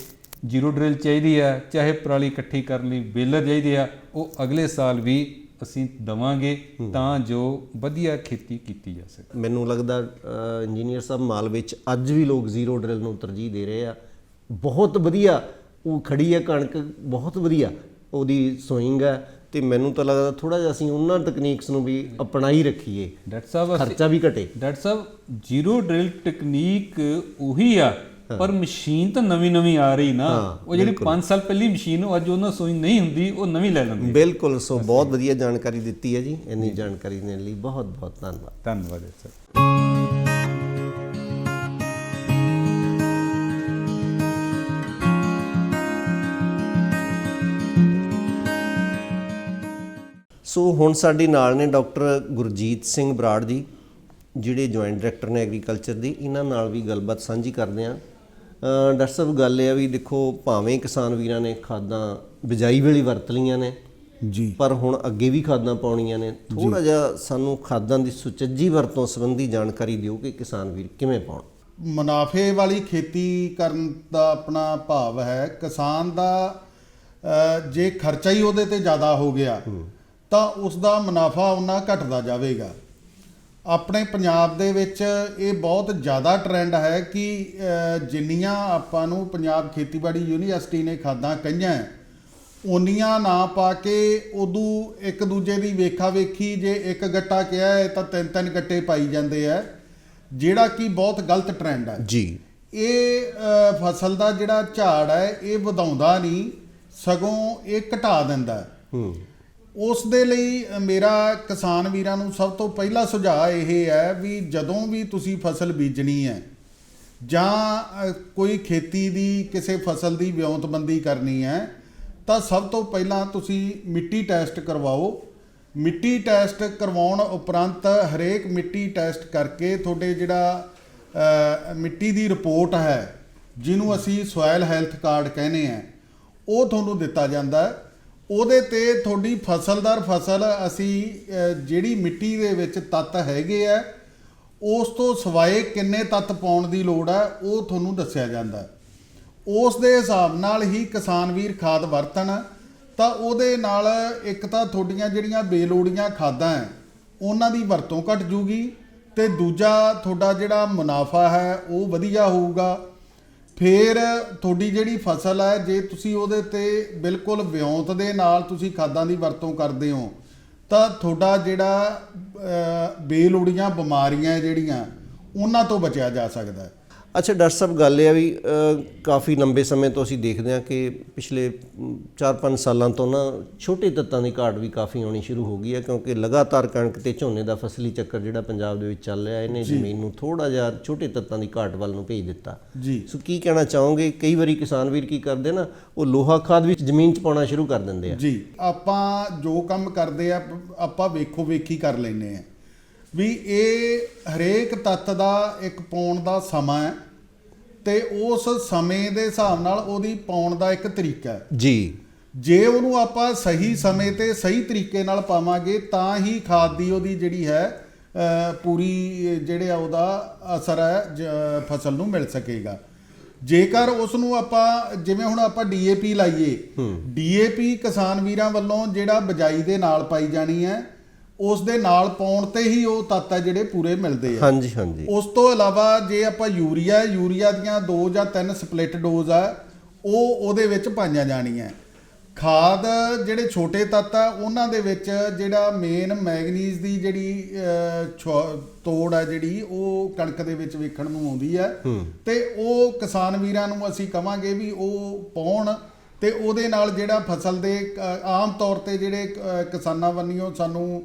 ਜ਼ੀਰੋ ਡਰਿਲ ਚਾਹੀਦੀ ਆ ਚਾਹੇ ਪਰਾਲੀ ਇਕੱਠੀ ਕਰਨ ਲਈ ਬੇਲਰ ਚਾਹੀਦੀ ਆ ਉਹ ਅਗਲੇ ਸਾਲ ਵੀ ਅਸੀਂ ਦਵਾਂਗੇ ਤਾਂ ਜੋ ਵਧੀਆ ਖੇਤੀ ਕੀਤੀ ਜਾ ਸਕੇ। ਮੈਨੂੰ ਲੱਗਦਾ ਇੰਜੀਨੀਅਰ ਸਾਹਿਬ ਮਾਲ ਵਿੱਚ ਅੱਜ ਵੀ ਲੋਕ ਜ਼ੀਰੋ ਡਰਿਲ ਨੂੰ ਤਰਜੀਹ ਦੇ ਰਹੇ ਆ। ਬਹੁਤ ਵਧੀਆ ਉਹ ਖੜੀ ਹੈ ਕਣਕ ਬਹੁਤ ਵਧੀਆ ਉਹਦੀ ਸੋਇੰਗ ਹੈ। ਤੇ ਮੈਨੂੰ ਤਾਂ ਲੱਗਦਾ ਥੋੜਾ ਜਿਹਾ ਅਸੀਂ ਉਹਨਾਂ ਟੈਕਨੀਕਸ ਨੂੰ ਵੀ ਅਪਣਾਈ ਰੱਖੀਏ। ਡਾਕਟਰ ਸਾਹਿਬ ਖਰਚਾ ਵੀ ਘਟੇ। ਡਾਕਟਰ ਸਾਹਿਬ ਜ਼ੀਰੋ ਡਰਿਲ ਟੈਕਨੀਕ ਉਹੀ ਆ ਪਰ ਮਸ਼ੀਨ ਤਾਂ ਨਵੀਂ ਨਵੀਂ ਆ ਰਹੀ ਨਾ ਉਹ ਜਿਹੜੀ 5 ਸਾਲ ਪਹਿਲੀ ਮਸ਼ੀਨ ਉਹ ਅੱਜ ਉਹਨਾਂ ਸੋਈ ਨਹੀਂ ਹੁੰਦੀ ਉਹ ਨਵੀਂ ਲੈ ਲੈਂਦੇ ਬਿਲਕੁਲ ਸੋ ਬਹੁਤ ਵਧੀਆ ਜਾਣਕਾਰੀ ਦਿੱਤੀ ਹੈ ਜੀ ਇੰਨੀ ਜਾਣਕਾਰੀ ਦੇਣ ਲਈ ਬਹੁਤ ਬਹੁਤ ਧੰਨਵਾਦ ਧੰਨਵਾਦ ਸਰ। ਸੋ ਹੁਣ ਸਾਡੇ ਨਾਲ ਨੇ ਡਾਕਟਰ ਗੁਰਜੀਤ ਸਿੰਘ ਬਰਾੜ ਜੀ ਜਿਹੜੇ ਜੁਆਇੰਟ ਡਾਇਰੈਕਟਰ ਨੇ ਐਗਰੀਕਲਚਰ ਦੀ ਇਹਨਾਂ ਨਾਲ ਵੀ ਗੱਲਬਾਤ ਸਾਂਝੀ ਕਰਦੇ ਅਹ ਡਾਕਟਰ ਸਾਹਿਬ ਗੱਲ ਇਹ ਆ ਵੀ ਦੇਖੋ ਭਾਵੇਂ ਕਿਸਾਨ ਵੀਰਾਂ ਨੇ ਖਾਦਾਂ ਬਿਜਾਈ ਵੇਲੇ ਵਰਤ ਲਈਆਂ ਨੇ ਜੀ। ਪਰ ਹੁਣ ਅੱਗੇ ਵੀ ਖਾਦਾਂ ਪਾਉਣੀਆਂ ਨੇ। ਥੋੜਾ ਜਿਹਾ ਸਾਨੂੰ ਖਾਦਾਂ ਦੀ ਸੁਚੱਜੀ ਵਰਤੋਂ ਸੰਬੰਧੀ ਜਾਣਕਾਰੀ ਦਿਓ ਕਿ ਕਿਸਾਨ ਵੀਰ ਕਿਵੇਂ ਪਾਉਣ। ਮੁਨਾਫੇ ਵਾਲੀ ਖੇਤੀ ਕਰਨ ਦਾ ਆਪਣਾ ਭਾਵ ਹੈ ਕਿਸਾਨ ਦਾ ਜੇ ਖਰਚਾ ਹੀ ਉਹਦੇ ਤੇ ਜ਼ਿਆਦਾ ਹੋ ਗਿਆ ਤਾਂ ਉਸ ਦਾ ਮੁਨਾਫਾ ਉਹਨਾਂ ਘਟਦਾ ਜਾਵੇਗਾ। ਆਪਣੇ ਪੰਜਾਬ ਦੇ ਵਿੱਚ ਇਹ ਬਹੁਤ ਜ਼ਿਆਦਾ ਟ੍ਰੈਂਡ ਹੈ ਕਿ ਜਿੰਨੀਆਂ ਆਪਾਂ ਨੂੰ ਪੰਜਾਬ ਖੇਤੀਬਾੜੀ ਯੂਨੀਵਰਸਿਟੀ ਨੇ ਖਾਦਾਂ ਕਹੀਆਂ ਉਨੀਆਂ ਨਾ ਪਾ ਕੇ ਉਦੋਂ ਇੱਕ ਦੂਜੇ ਦੀ ਵੇਖਾ ਵੇਖੀ ਜੇ ਇੱਕ ਗੱਟਾ ਕਿਹਾ ਹੈ ਤਾਂ ਤਿੰਨ ਤਿੰਨ ਗੱਟੇ ਪਾਈ ਜਾਂਦੇ ਆ ਜਿਹੜਾ ਕਿ ਬਹੁਤ ਗਲਤ ਟ੍ਰੈਂਡ ਹੈ। ਜੀ। ਇਹ ਅ, ਫਸਲ ਦਾ ਜਿਹੜਾ ਝਾੜ ਹੈ ਇਹ ਵਧਾਉਂਦਾ ਨਹੀਂ ਸਗੋਂ ਇਹ ਘਟਾ ਦਿੰਦਾ। ਹੈ। ਹੂੰ। ਉਸ ਦੇ ਲਈ ਮੇਰਾ ਕਿਸਾਨ ਵੀਰਾਂ ਨੂੰ ਸਭ ਤੋਂ ਪਹਿਲਾ ਸੁਝਾਅ ਇਹ ਹੈ ਵੀ ਜਦੋਂ ਵੀ ਤੁਸੀਂ ਫਸਲ ਬੀਜਣੀ ਹੈ ਜਾਂ ਕੋਈ ਖੇਤੀ ਦੀ, ਕਿਸੇ ਫਸਲ ਦੀ ਵਿਉਂਤਬੰਦੀ ਕਰਨੀ ਹੈ, ਤਾਂ ਸਭ ਤੋਂ ਪਹਿਲਾਂ ਤੁਸੀਂ ਮਿੱਟੀ ਟੈਸਟ ਕਰਵਾਓ। ਮਿੱਟੀ ਟੈਸਟ ਕਰਵਾਉਣ ਉਪਰੰਤ ਹਰੇਕ ਮਿੱਟੀ ਟੈਸਟ ਕਰਕੇ ਤੁਹਾਡੇ ਜਿਹੜਾ ਮਿੱਟੀ ਦੀ ਰਿਪੋਰਟ ਹੈ, ਜਿਹਨੂੰ ਅਸੀਂ ਸੋਇਲ ਹੈਲਥ ਕਾਰਡ ਕਹਿੰਦੇ ਆ ਉਹ ਤੁਹਾਨੂੰ ਦਿੱਤਾ ਜਾਂਦਾ ਹੈ। ਉਹਦੇ ਤੇ ਤੁਹਾਡੀ ਫਸਲਦਾਰ ਫਸਲ ਅਸੀਂ ਜਿਹੜੀ ਮਿੱਟੀ ਦੇ ਵਿੱਚ ਤੱਤ ਹੈਗੇ ਆ, ਉਸ ਤੋਂ ਸਵਾਏ ਕਿੰਨੇ ਤੱਤ ਪਾਉਣ ਦੀ ਲੋੜ ਹੈ ਉਹ ਤੁਹਾਨੂੰ ਦੱਸਿਆ ਜਾਂਦਾ। ਉਸ ਦੇ ਹਿਸਾਬ ਨਾਲ ਹੀ ਕਿਸਾਨ ਵੀਰ ਖਾਦ ਵਰਤਣ, ਤਾਂ ਉਹਦੇ ਨਾਲ ਇੱਕ ਤਾਂ ਤੁਹਾਡੀਆਂ ਜਿਹੜੀਆਂ ਬੇਲੋੜੀਆਂ ਖਾਦਾਂ ਹੈ ਉਹਨਾਂ ਦੀ ਵਰਤੋਂ ਘਟ ਜੂਗੀ, ਤੇ ਦੂਜਾ ਤੁਹਾਡਾ ਜਿਹੜਾ ਮੁਨਾਫਾ ਹੈ, ਉਹ ਵਧੀਆ ਹੋਊਗਾ। ਫਿਰ ਤੁਹਾਡੀ ਜਿਹੜੀ ਫਸਲ ਹੈ, ਜੇ ਤੁਸੀਂ ਉਹਦੇ ਤੇ ਬਿਲਕੁਲ ਵਿਉਂਤ ਦੇ ਨਾਲ ਤੁਸੀਂ ਖਾਦਾਂ ਦੀ ਵਰਤੋਂ ਕਰਦੇ ਹੋ, ਤਾਂ ਤੁਹਾਡਾ ਜਿਹੜਾ ਬੇਲੋੜੀਆਂ ਬਿਮਾਰੀਆਂ ਜਿਹੜੀਆਂ, ਉਹਨਾਂ ਤੋਂ ਬਚਿਆ ਜਾ ਸਕਦਾ ਹੈ। ਅੱਛਾ ਡਾਕਟਰ ਸਾਹਿਬ ਗੱਲ ਇਹ ਆ ਵੀ ਕਾਫੀ ਲੰਬੇ ਸਮੇਂ ਤੋਂ ਅਸੀਂ ਦੇਖਦੇ ਹਾਂ ਕਿ ਪਿਛਲੇ 4-5 ਸਾਲਾਂ ਤੋਂ ਨਾ ਛੋਟੇ ਤੱਤਾਂ ਦੀ ਘਾਟ ਵੀ ਕਾਫੀ ਆਉਣੀ ਸ਼ੁਰੂ ਹੋ ਗਈ ਹੈ ਕਿਉਂਕਿ ਲਗਾਤਾਰ ਕਣਕ ਤੇ ਝੋਨੇ ਦਾ ਫਸਲੀ ਚੱਕਰ ਜਿਹੜਾ ਪੰਜਾਬ ਦੇ ਵਿੱਚ ਚੱਲ ਰਿਹਾ ਇਹਨੇ ਜ਼ਮੀਨ ਨੂੰ ਥੋੜਾ ਜਿਹਾ ਛੋਟੇ ਤੱਤਾਂ ਦੀ ਘਾਟ ਵੱਲ ਨੂੰ ਭੇਜ ਦਿੱਤਾ। ਜੀ। ਸੋ ਕੀ ਕਹਿਣਾ ਚਾਹੋਗੇ? ਕਈ ਵਾਰੀ ਕਿਸਾਨ ਵੀਰ ਕੀ ਕਰਦੇ ਨਾ ਉਹ ਲੋਹਾ ਖਾਦ ਵੀ ਜ਼ਮੀਨ 'ਚ ਪਾਉਣਾ ਸ਼ੁਰੂ ਕਰ ਦਿੰਦੇ ਆ। ਜੀ। ਆਪਾਂ ਜੋ ਕੰਮ ਕਰਦੇ ਆ ਆਪਾਂ ਵੇਖੋ ਵੇਖੀ ਕਰ ਲੈਨੇ ਆ। ਵੀ ਇਹ ਹਰੇਕ ਤੱਤ ਦਾ ਇੱਕ ਪਾਉਣ ਦਾ ਸਮਾਂ ਹੈ ਤੇ ਉਸ ਸਮੇਂ ਦੇ ਹਿਸਾਬ ਨਾਲ ਉਹਦੀ ਪਾਉਣ ਦਾ ਇੱਕ ਤਰੀਕਾ ਹੈ। ਜੀ। ਜੇ ਉਹਨੂੰ ਆਪਾਂ ਸਹੀ ਸਮੇਂ ਤੇ ਸਹੀ ਤਰੀਕੇ ਨਾਲ ਪਾਵਾਂਗੇ ਤਾਂ ਹੀ ਖਾਦ ਦੀ ਉਹਦੀ ਜਿਹੜੀ ਹੈ ਪੂਰੀ ਜਿਹੜੇ ਆ ਉਹਦਾ ਅਸਰ ਹੈ ਫਸਲ ਨੂੰ ਮਿਲ ਸਕੇਗਾ। ਜੇਕਰ ਉਸ ਨੂੰ ਆਪਾਂ ਜਿਵੇਂ ਹੁਣ ਆਪਾਂ ਡੀਏਪੀ ਲਾਈਏ ਡੀਏਪੀ ਕਿਸਾਨ ਵੀਰਾਂ ਵੱਲੋਂ ਜਿਹੜਾ ਬਜਾਈ ਦੇ ਨਾਲ ਪਾਈ ਜਾਣੀ ਹੈ ਉਸ ਦੇ ਨਾਲ ਪਾਉਣ ਤੇ ਹੀ ਉਹ ਤੱਤ ਹੈ ਜਿਹੜੇ ਪੂਰੇ ਮਿਲਦੇ ਆ। ਹਾਂਜੀ ਹਾਂਜੀ। ਉਸ ਤੋਂ ਇਲਾਵਾ ਜੇ ਆਪਾਂ ਯੂਰੀਆ ਯੂਰੀਆ ਦੀਆਂ ਦੋ ਜਾਂ ਤਿੰਨ ਸਪਲਿਟ ਡੋਜ਼ ਆ ਉਹ ਉਹਦੇ ਵਿੱਚ ਪਾਈਆਂ ਜਾਣੀਆਂ ਖਾਦ ਜਿਹੜੇ ਛੋਟੇ ਤੱਤ ਆ ਉਹਨਾਂ ਦੇ ਵਿੱਚ ਜਿਹੜਾ ਮੇਨ ਮੈਗਨੀਜ਼ ਦੀ ਜਿਹੜੀ ਤੋੜ ਆ ਜਿਹੜੀ ਉਹ ਕਣਕ ਦੇ ਵਿੱਚ ਵੇਖਣ ਨੂੰ ਆਉਂਦੀ ਹੈ। ਤੇ ਉਹ ਕਿਸਾਨ ਵੀਰਾਂ ਨੂੰ ਅਸੀਂ ਕਵਾਂਗੇ ਵੀ ਉਹ ਪਾਉਣ ਤੇ ਉਹਦੇ ਨਾਲ ਜਿਹੜਾ ਫਸਲ ਦੇ ਆਮ ਤੌਰ ਤੇ ਜਿਹੜੇ ਕਿਸਾਨਾਂ ਵੱਲੋਂ ਸਾਨੂੰ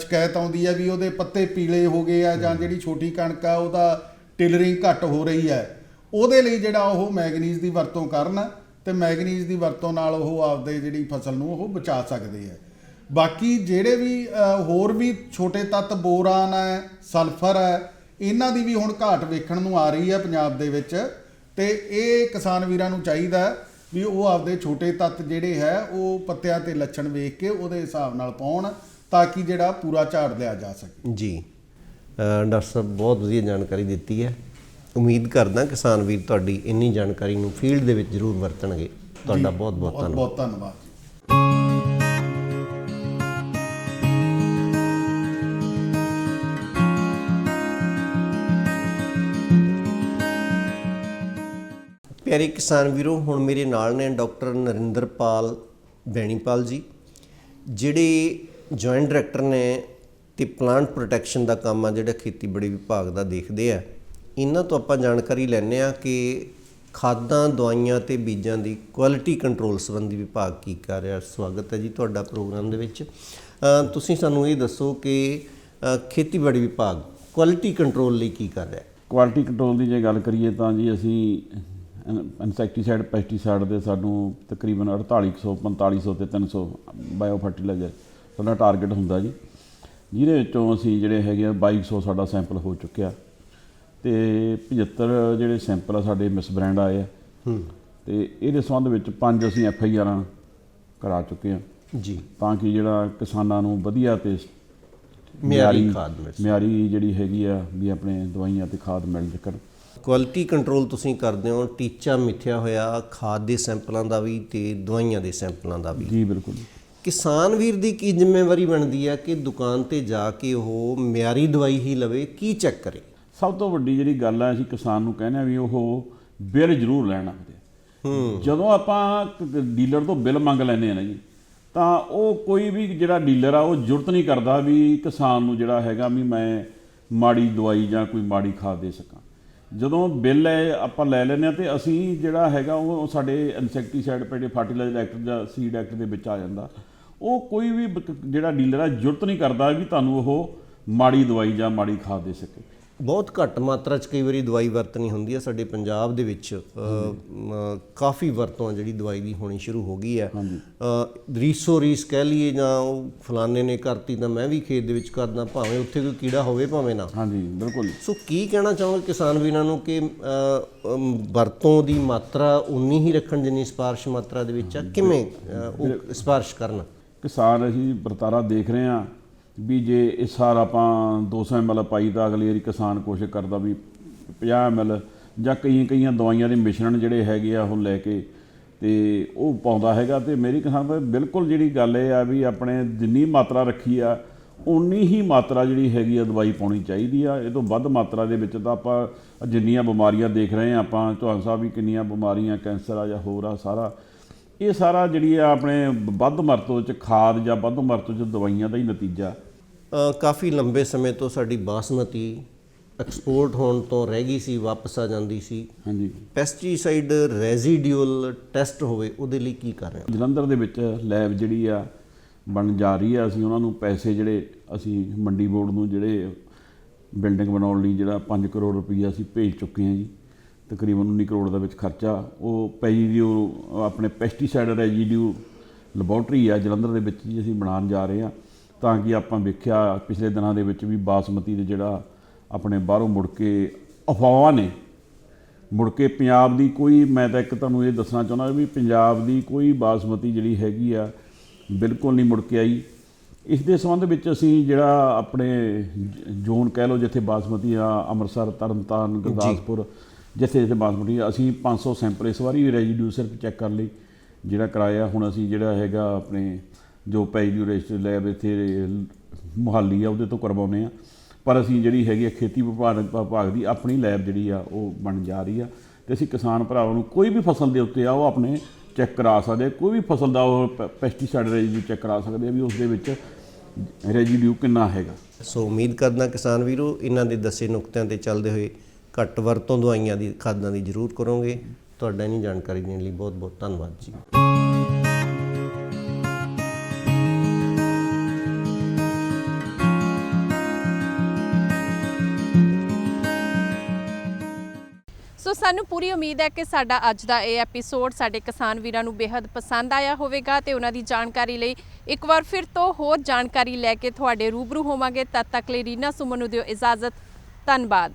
ਸ਼ਿਕਾਇਤ ਆਉਂਦੀ ਹੈ ਵੀ ਉਹਦੇ ਪੱਤੇ ਪੀਲੇ ਹੋ ਗਏ ਆ ਜਾਂ ਜਿਹੜੀ ਛੋਟੀ ਕਣਕ ਆ ਉਹਦਾ ਟਿਲਰਿੰਗ ਘੱਟ ਹੋ ਰਹੀ ਹੈ ਉਹਦੇ ਲਈ ਜਿਹੜਾ ਉਹ ਮੈਗਨੀਜ਼ ਦੀ ਵਰਤੋਂ ਕਰਨ ਤੇ ਮੈਗਨੀਜ਼ ਦੀ ਵਰਤੋਂ ਨਾਲ ਉਹ ਆਪਦੇ ਜਿਹੜੀ ਫਸਲ ਨੂੰ ਉਹ ਬਚਾ ਸਕਦੇ ਆ। ਬਾਕੀ ਜਿਹੜੇ ਵੀ ਹੋਰ ਵੀ ਛੋਟੇ ਤੱਤ ਬੋਰਾਨ ਹੈ ਸਲਫਰ ਹੈ ਇਹਨਾਂ ਦੀ ਵੀ ਹੁਣ ਘਾਟ ਵੇਖਣ ਨੂੰ ਆ ਰਹੀ ਹੈ ਪੰਜਾਬ ਦੇ ਵਿੱਚ ਤੇ ਇਹ ਕਿਸਾਨ ਵੀਰਾਂ ਨੂੰ ਚਾਹੀਦਾ ਵੀ ਉਹ ਆਪਦੇ ਛੋਟੇ ਤੱਤ ਜਿਹੜੇ ਹੈ ਉਹ ਪੱਤਿਆਂ ਤੇ ਲੱਛਣ ਵੇਖ ਕੇ ਉਹਦੇ ਹਿਸਾਬ ਨਾਲ ਪਾਉਣ ਤਾਂ ਕਿ ਜਿਹੜਾ ਪੂਰਾ ਝਾੜ ਲਿਆ ਜਾ ਸਕੇ। ਜੀ। ਡਾਕਟਰ ਸਾਹਿਬ ਬਹੁਤ ਵਧੀਆ ਜਾਣਕਾਰੀ ਦਿੱਤੀ ਹੈ। ਉਮੀਦ ਕਰਦਾ ਕਿਸਾਨ ਵੀਰ ਤੁਹਾਡੀ ਇੰਨੀ ਜਾਣਕਾਰੀ ਨੂੰ ਫੀਲਡ ਦੇ ਵਿੱਚ ਜ਼ਰੂਰ ਵਰਤਣਗੇ। ਤੁਹਾਡਾ ਬਹੁਤ ਬਹੁਤ ਬਹੁਤ ਧੰਨਵਾਦ। ਬਹੁਤ ਧੰਨਵਾਦ ਪਿਆਰੇ ਕਿਸਾਨ ਵੀਰੋ ਹੁਣ ਮੇਰੇ ਨਾਲ ਨੇ ਡਾਕਟਰ ਨਰਿੰਦਰਪਾਲ ਬੈਣੀਪਾਲ ਜੀ ਜਿਹੜੇ ਜੁਆਇੰਟ ਡਾਇਰੈਕਟਰ ਨੇ ਤੇ ਪਲਾਂਟ ਪ੍ਰੋਟੈਕਸ਼ਨ ਦਾ ਕੰਮ ਆ ਜਿਹੜਾ ਖੇਤੀਬਾੜੀ ਵਿਭਾਗ ਦਾ ਦੇਖਦੇ ਆ। ਇਹਨਾਂ ਤੋਂ ਆਪਾਂ ਜਾਣਕਾਰੀ ਲੈਣੇ ਆ ਕਿ ਖਾਦਾਂ, ਦਵਾਈਆਂ ਤੇ ਬੀਜਾਂ ਦੀ ਕੁਆਲਿਟੀ ਕੰਟਰੋਲ ਸੰਬੰਧੀ ਵਿਭਾਗ ਕੀ ਕਰ ਰਿਹਾ। ਸਵਾਗਤ ਹੈ ਜੀ ਤੁਹਾਡਾ ਪ੍ਰੋਗਰਾਮ ਦੇ ਵਿੱਚ। ਤੁਸੀਂ ਸਾਨੂੰ ਇਹ ਦੱਸੋ ਕਿ ਖੇਤੀਬਾੜੀ ਵਿਭਾਗ ਕੁਆਲਿਟੀ ਕੰਟਰੋਲ ਲਈ ਕੀ ਕਰ ਰਿਹਾ? ਕੁਆਲਿਟੀ ਕੰਟਰੋਲ ਦੀ ਜੇ ਗੱਲ ਕਰੀਏ ਤਾਂ ਜੀ ਅਸੀਂ ਇਨਸੈਕਟੀਸਾਈਡ ਪੈਸਟੀਸਾਈਡ ਦੇ ਸਾਨੂੰ ਤਕਰੀਬਨ 4800 4500 ਤੇ 300 ਬਾਇਓ ਫਰਟੀਲਾਈਜ਼ਰ ਸਾਡਾ ਟਾਰਗੇਟ ਹੁੰਦਾ ਜੀ। ਜਿਹਦੇ ਵਿੱਚੋਂ ਅਸੀਂ ਜਿਹੜੇ ਹੈਗੇ ਆ 2200 ਸਾਡਾ ਸੈਂਪਲ ਹੋ ਚੁੱਕਿਆ। ਤੇ 75 ਜਿਹੜੇ ਸੈਂਪਲ ਆ ਸਾਡੇ ਮਿਸ ਬ੍ਰਾਂਡ ਆਏ ਆ। ਤੇ ਇਹਦੇ ਸੰਬੰਧ ਵਿੱਚ ਪੰਜ ਅਸੀਂ ਐਫ ਆਈ ਆਰਾਂ ਕਰਾ ਚੁੱਕੇ ਆ। ਜੀ। ਤਾਂ ਕਿ ਜਿਹੜਾ ਕਿਸਾਨਾਂ ਨੂੰ ਵਧੀਆ ਤੇ ਮਿਆਰੀ ਖਾਦ ਮਿਲ। ਮਿਆਰੀ ਜਿਹੜੀ ਹੈਗੀ ਆ ਵੀ ਆਪਣੇ ਦਵਾਈਆਂ ਤੇ ਖਾਦ ਮਿਲ ਸਕਣ। ਕੁਆਲਿਟੀ ਕੰਟਰੋਲ ਤੁਸੀਂ ਕਰਦੇ ਹੋ ਟੀਚਾ ਮਿੱਥਿਆ ਹੋਇਆ ਖਾਦ ਦੇ ਸੈਂਪਲਾਂ ਦਾ ਵੀ ਤੇ ਦਵਾਈਆਂ ਦੇ ਸੈਂਪਲਾਂ ਦਾ ਵੀ। ਜੀ ਬਿਲਕੁਲ। ਕਿਸਾਨ ਵੀਰ ਦੀ ਕੀ ਜ਼ਿੰਮੇਵਾਰੀ ਬਣਦੀ ਹੈ ਕਿ ਦੁਕਾਨ ਤੇ ਜਾ ਕੇ ਉਹ ਮਿਆਰੀ ਦਵਾਈ ਹੀ ਲਵੇ? ਕੀ ਚੈੱਕ ਕਰੇ? ਸਭ ਤੋਂ ਵੱਡੀ ਜਿਹੜੀ ਗੱਲ ਆ ਅਸੀਂ ਕਿਸਾਨ ਨੂੰ ਕਹਿੰਦੇ ਆ ਵੀ ਉਹ ਬਿੱਲ ਜ਼ਰੂਰ ਲੈਣ ਆਉਂਦੇ ਆ। ਜਦੋਂ ਆਪਾਂ ਡੀਲਰ ਤੋਂ ਬਿੱਲ ਮੰਗ ਲੈਂਦੇ ਆ ਨਾ ਜੀ ਤਾਂ ਉਹ ਕੋਈ ਵੀ ਜਿਹੜਾ ਡੀਲਰ ਆ ਉਹ ਜ਼ਰੂਰਤ ਨਹੀਂ ਕਰਦਾ ਵੀ ਕਿਸਾਨ ਨੂੰ ਜਿਹੜਾ ਹੈਗਾ ਵੀ ਮੈਂ ਮਾੜੀ ਦਵਾਈ ਜਾਂ ਕੋਈ ਮਾੜੀ ਖਾਦ ਦੇ ਸਕਾਂ। ਜਦੋਂ ਬਿੱਲ ਹੈ, ਆਪਾਂ ਲੈ ਲੈਂਦੇ ਆ ਤੇ ਅਸੀਂ ਜਿਹੜਾ ਹੈਗਾ ਉਹ ਸਾਡੇ ਇਨਸੈਕਟੀਸਾਈਡ ਪੈਡੇ ਫਰਟੀਲਾਈਜ਼ਰ ਐਕਟ ਜਾਂ ਸੀਡ ਐਕਟ ਦੇ ਵਿੱਚ ਆ ਜਾਂਦਾ। ਉਹ ਕੋਈ ਵੀ ਜਿਹੜਾ ਡੀਲਰ ਆ ਜ਼ਰੂਰਤ ਨਹੀਂ ਕਰਦਾ ਵੀ ਤੁਹਾਨੂੰ ਉਹ ਮਾੜੀ ਦਵਾਈ ਜਾਂ ਮਾੜੀ ਖਾਦ ਦੇ ਸਕੇ। ਬਹੁਤ ਘੱਟ ਮਾਤਰਾ 'ਚ ਕਈ ਵਾਰੀ ਦਵਾਈ ਵਰਤਣੀ ਹੁੰਦੀ ਹੈ। ਸਾਡੇ ਪੰਜਾਬ ਦੇ ਵਿੱਚ ਕਾਫੀ ਵਰਤੋਂ ਆ ਜਿਹੜੀ ਦਵਾਈ ਦੀ ਹੋਣੀ ਸ਼ੁਰੂ ਹੋ ਗਈ ਹੈ। ਰੀਸੋ ਰੀਸ ਕਹਿ ਲਈਏ ਜਾਂ ਉਹ ਫਲਾਣੇ ਨੇ ਕਰਤੀ ਤਾਂ ਮੈਂ ਵੀ ਖੇਤ ਦੇ ਵਿੱਚ ਕਰਦਾ ਭਾਵੇਂ ਉੱਥੇ ਕੋਈ ਕੀੜਾ ਹੋਵੇ ਭਾਵੇਂ ਨਾ। ਹਾਂਜੀ ਬਿਲਕੁਲ। ਸੋ ਕੀ ਕਹਿਣਾ ਚਾਹੋਗੇ ਕਿਸਾਨ ਵੀਰਾਂ ਨੂੰ ਕਿ ਵਰਤੋਂ ਦੀ ਮਾਤਰਾ ਉਨੀ ਹੀ ਰੱਖਣ ਜਿੰਨੀ ਸਪਾਰਸ਼ ਮਾਤਰਾ ਦੇ ਵਿੱਚ ਆ? ਕਿਵੇਂ ਉਹ ਸਪਾਰਸ਼ ਕਰਨ? ਕਿਸਾਨ ਅਸੀਂ ਵਰਤਾਰਾ ਦੇਖ ਰਹੇ ਹਾਂ। ਵੀ ਜੇ ਇਸ ਸਾਲ ਆਪਾਂ 200 ml ਪਾਈ ਤਾਂ ਅਗਲੀ ਵਾਰੀ ਕਿਸਾਨ ਕੋਸ਼ਿਸ਼ ਕਰਦਾ ਵੀ 50 ml ਜਾਂ ਕਈ ਕਈਆਂ ਦਵਾਈਆਂ ਦੇ ਮਿਸ਼ਰਣ ਜਿਹੜੇ ਹੈਗੇ ਆ ਉਹ ਲੈ ਕੇ ਤੇ ਉਹ ਪਾਉਂਦਾ ਹੈਗਾ ਤੇ ਮੇਰੀ ਕਿਸਾਨ ਦਾ ਬਿਲਕੁਲ ਜਿਹੜੀ ਗੱਲ ਇਹ ਆ ਵੀ ਆਪਣੇ ਜਿੰਨੀ ਮਾਤਰਾ ਰੱਖੀ ਆ ਉਨੀ ਹੀ ਮਾਤਰਾ ਜਿਹੜੀ ਹੈਗੀ ਆ ਦਵਾਈ ਪਾਉਣੀ ਚਾਹੀਦੀ ਆ। ਇਹ ਤੋਂ ਵੱਧ ਮਾਤਰਾ ਦੇ ਵਿੱਚ ਤਾਂ ਆਪਾਂ ਜਿੰਨੀਆਂ ਬਿਮਾਰੀਆਂ ਦੇਖ ਰਹੇ ਆ ਆਪਾਂ, ਤੁਹਾਨੂੰ ਸਾਹਿਬ ਵੀ ਕਿੰਨੀਆਂ ਬਿਮਾਰੀਆਂ, ਕੈਂਸਰ ਆ ਜਾਂ ਹੋਰ ਆ ਸਾਰਾ, ਇਹ ਸਾਰਾ ਜਿਹੜੀ ਆ ਆਪਣੇ ਵੱਧ ਮਰਤੋਂ ਚ ਖਾਦ ਜਾਂ ਵੱਧ ਮਰਤੋਂ ਚ ਦਵਾਈਆਂ ਦਾ ਹੀ ਨਤੀਜਾ। ਕਾਫੀ ਲੰਬੇ ਸਮੇਂ ਤੋਂ ਸਾਡੀ ਬਾਸਮਤੀ ਐਕਸਪੋਰਟ ਹੋਣ ਤੋਂ ਰਹਿ ਗਈ ਸੀ ਵਾਪਸ ਆ ਜਾਂਦੀ ਸੀ। ਹਾਂਜੀ। ਪੈਸਟੀਸਾਈਡ ਰੈਜ਼ੀਡਿਊਲ ਟੈਸਟ ਹੋਵੇ ਉਹਦੇ ਲਈ ਕੀ ਕਰ ਰਹੇ ਹੋ? ਜਲੰਧਰ ਦੇ ਵਿੱਚ ਲੈਬ ਜਿਹੜੀ ਆ ਬਣ ਜਾ ਰਹੀ ਆ। ਅਸੀਂ ਉਹਨਾਂ ਨੂੰ ਪੈਸੇ ਜਿਹੜੇ ਅਸੀਂ ਮੰਡੀ ਬੋਰਡ ਨੂੰ ਜਿਹੜੇ ਬਿਲਡਿੰਗ ਬਣਾਉਣ ਲਈ ਜਿਹੜਾ 5 ਕਰੋੜ ਰੁਪਈਆ ਅਸੀਂ ਭੇਜ ਚੁੱਕੇ ਹਾਂ ਜੀ। ਤਕਰੀਬਨ 19 ਕਰੋੜ ਦਾ ਵਿੱਚ ਖਰਚਾ। ਉਹ ਪੈਰੀਡੀਓ ਆਪਣੇ ਪੈਸਟੀਸਾਈਡ ਰੈਜੀਡਿਊ ਲੈਬੋਰਟਰੀ ਆ ਜਲੰਧਰ ਦੇ ਵਿੱਚ ਜੀ ਅਸੀਂ ਬਣਾਉਣ ਜਾ ਰਹੇ ਹਾਂ। ਤਾਂ ਕਿ ਆਪਾਂ ਵੇਖਿਆ ਪਿਛਲੇ ਦਿਨਾਂ ਦੇ ਵਿੱਚ ਵੀ ਬਾਸਮਤੀ ਦੇ ਜਿਹੜਾ ਆਪਣੇ ਬਾਹਰੋਂ ਮੁੜ ਕੇ ਅਫਵਾਹਾਂ ਨੇ ਮੁੜ ਕੇ ਪੰਜਾਬ ਦੀ ਕੋਈ ਮੈਂ ਤਾਂ ਇੱਕ ਤੁਹਾਨੂੰ ਇਹ ਦੱਸਣਾ ਚਾਹੁੰਦਾ ਵੀ ਪੰਜਾਬ ਦੀ ਕੋਈ ਬਾਸਮਤੀ ਜਿਹੜੀ ਹੈਗੀ ਆ ਬਿਲਕੁਲ ਨਹੀਂ ਮੁੜ ਕੇ ਆਈ। ਇਸ ਦੇ ਸੰਬੰਧ ਵਿੱਚ ਅਸੀਂ ਜਿਹੜਾ ਆਪਣੇ ਜ਼ੋਨ ਕਹਿ ਲਓ ਜਿੱਥੇ ਬਾਸਮਤੀ ਆ ਅੰਮ੍ਰਿਤਸਰ ਤਰਨਤਾਰਨ ਗੁਰਦਾਸਪੁਰ ਜਿੱਥੇ ਜਿੱਥੇ ਬਾਸਮਤੀ ਅਸੀਂ 500 ਸੈਂਪਲ ਇਸ ਵਾਰੀ ਵੀ ਰੈਜੀਡਿਊ ਸਿਰਫ ਚੈੱਕ ਕਰ ਲਈ ਜਿਹੜਾ ਕਰਾਇਆ ਹੁਣ ਅਸੀਂ ਜਿਹੜਾ ਹੈਗਾ ਆਪਣੇ ਜੋ ਪੈਜੂ ਰਜਿਸਟਰ ਲੈਬ ਇੱਥੇ ਮੁਹਾਲੀ ਆ, ਉਹਦੇ ਤੋਂ ਕਰਵਾਉਨੇ ਆ। ਪਰ ਅਸੀਂ ਜਿਹੜੀ ਹੈਗੀ ਆ ਖੇਤੀ ਵਿਭਾਗ ਵਿਭਾਗ ਦੀ ਆਪਣੀ ਲੈਬ ਜਿਹੜੀ ਆ, ਉਹ ਬਣ ਜਾ ਰਹੀ ਆ। ਤੇ ਅਸੀਂ ਕਿਸਾਨ ਭਰਾਵਾਂ ਨੂੰ ਕੋਈ ਵੀ ਫਸਲ ਦੇ ਉੱਤੇ ਆ, ਉਹ ਆਪਣੇ ਚੈੱਕ ਕਰਾ ਸਕਦੇ ਕੋਈ ਵੀ ਫਸਲ ਦਾ ਉਹ ਪੈਸਟੀਸਾਈਡ ਰੈਜੀਡਿਊ ਚੈੱਕ ਕਰਾ ਸਕਦੇ ਆ ਵੀ ਉਸ ਦੇ ਵਿੱਚ ਰੈਜੀਡਿਊ ਕਿੰਨਾ ਹੈਗਾ। ਸੋ ਉਮੀਦ ਕਰਦਾ ਕਿਸਾਨ ਵੀਰੋ, ਇਹਨਾਂ ਦੇ ਦੱਸੇ ਨੁਕਤਿਆਂ ਤੇ ਚੱਲਦੇ ਹੋਏ ਘੱਟ ਵਰਤੋਂ ਦਵਾਈਆਂ ਦੀ, ਖਾਦਾਂ ਦੀ ਜ਼ਰੂਰ ਕਰੋਗੇ। ਤੁਹਾਡਾ ਇਨੀ ਜਾਣਕਾਰੀ ਦੇਣ ਲਈ ਬਹੁਤ ਬਹੁਤ ਧੰਨਵਾਦ ਜੀ। ਸਾਨੂੰ ਪੂਰੀ ਉਮੀਦ ਹੈ ਕਿ ਸਾਡਾ ਅੱਜ ਦਾ ਇਹ ਐਪੀਸੋਡ ਸਾਡੇ ਕਿਸਾਨ ਵੀਰਾਂ ਨੂੰ ਬੇहद ਪਸੰਦ ਆਇਆ ਹੋਵੇਗਾ ਤੇ ਉਹਨਾਂ ਦੀ ਜਾਣਕਾਰੀ ਲਈ ਇੱਕ ਵਾਰ ਫਿਰ ਤੋਂ ਹੋਰ ਜਾਣਕਾਰੀ ਲੈ ਕੇ ਤੁਹਾਡੇ ਰੂਬਰੂ ਹੋਵਾਂਗੇ। ਤਦ ਤੱਕ ਲਈ ਰੀਨਾ ਸੁਮਨ ਨੂੰ ਦਿਓ ਇਜਾਜ਼ਤ। ਧੰਨਵਾਦ।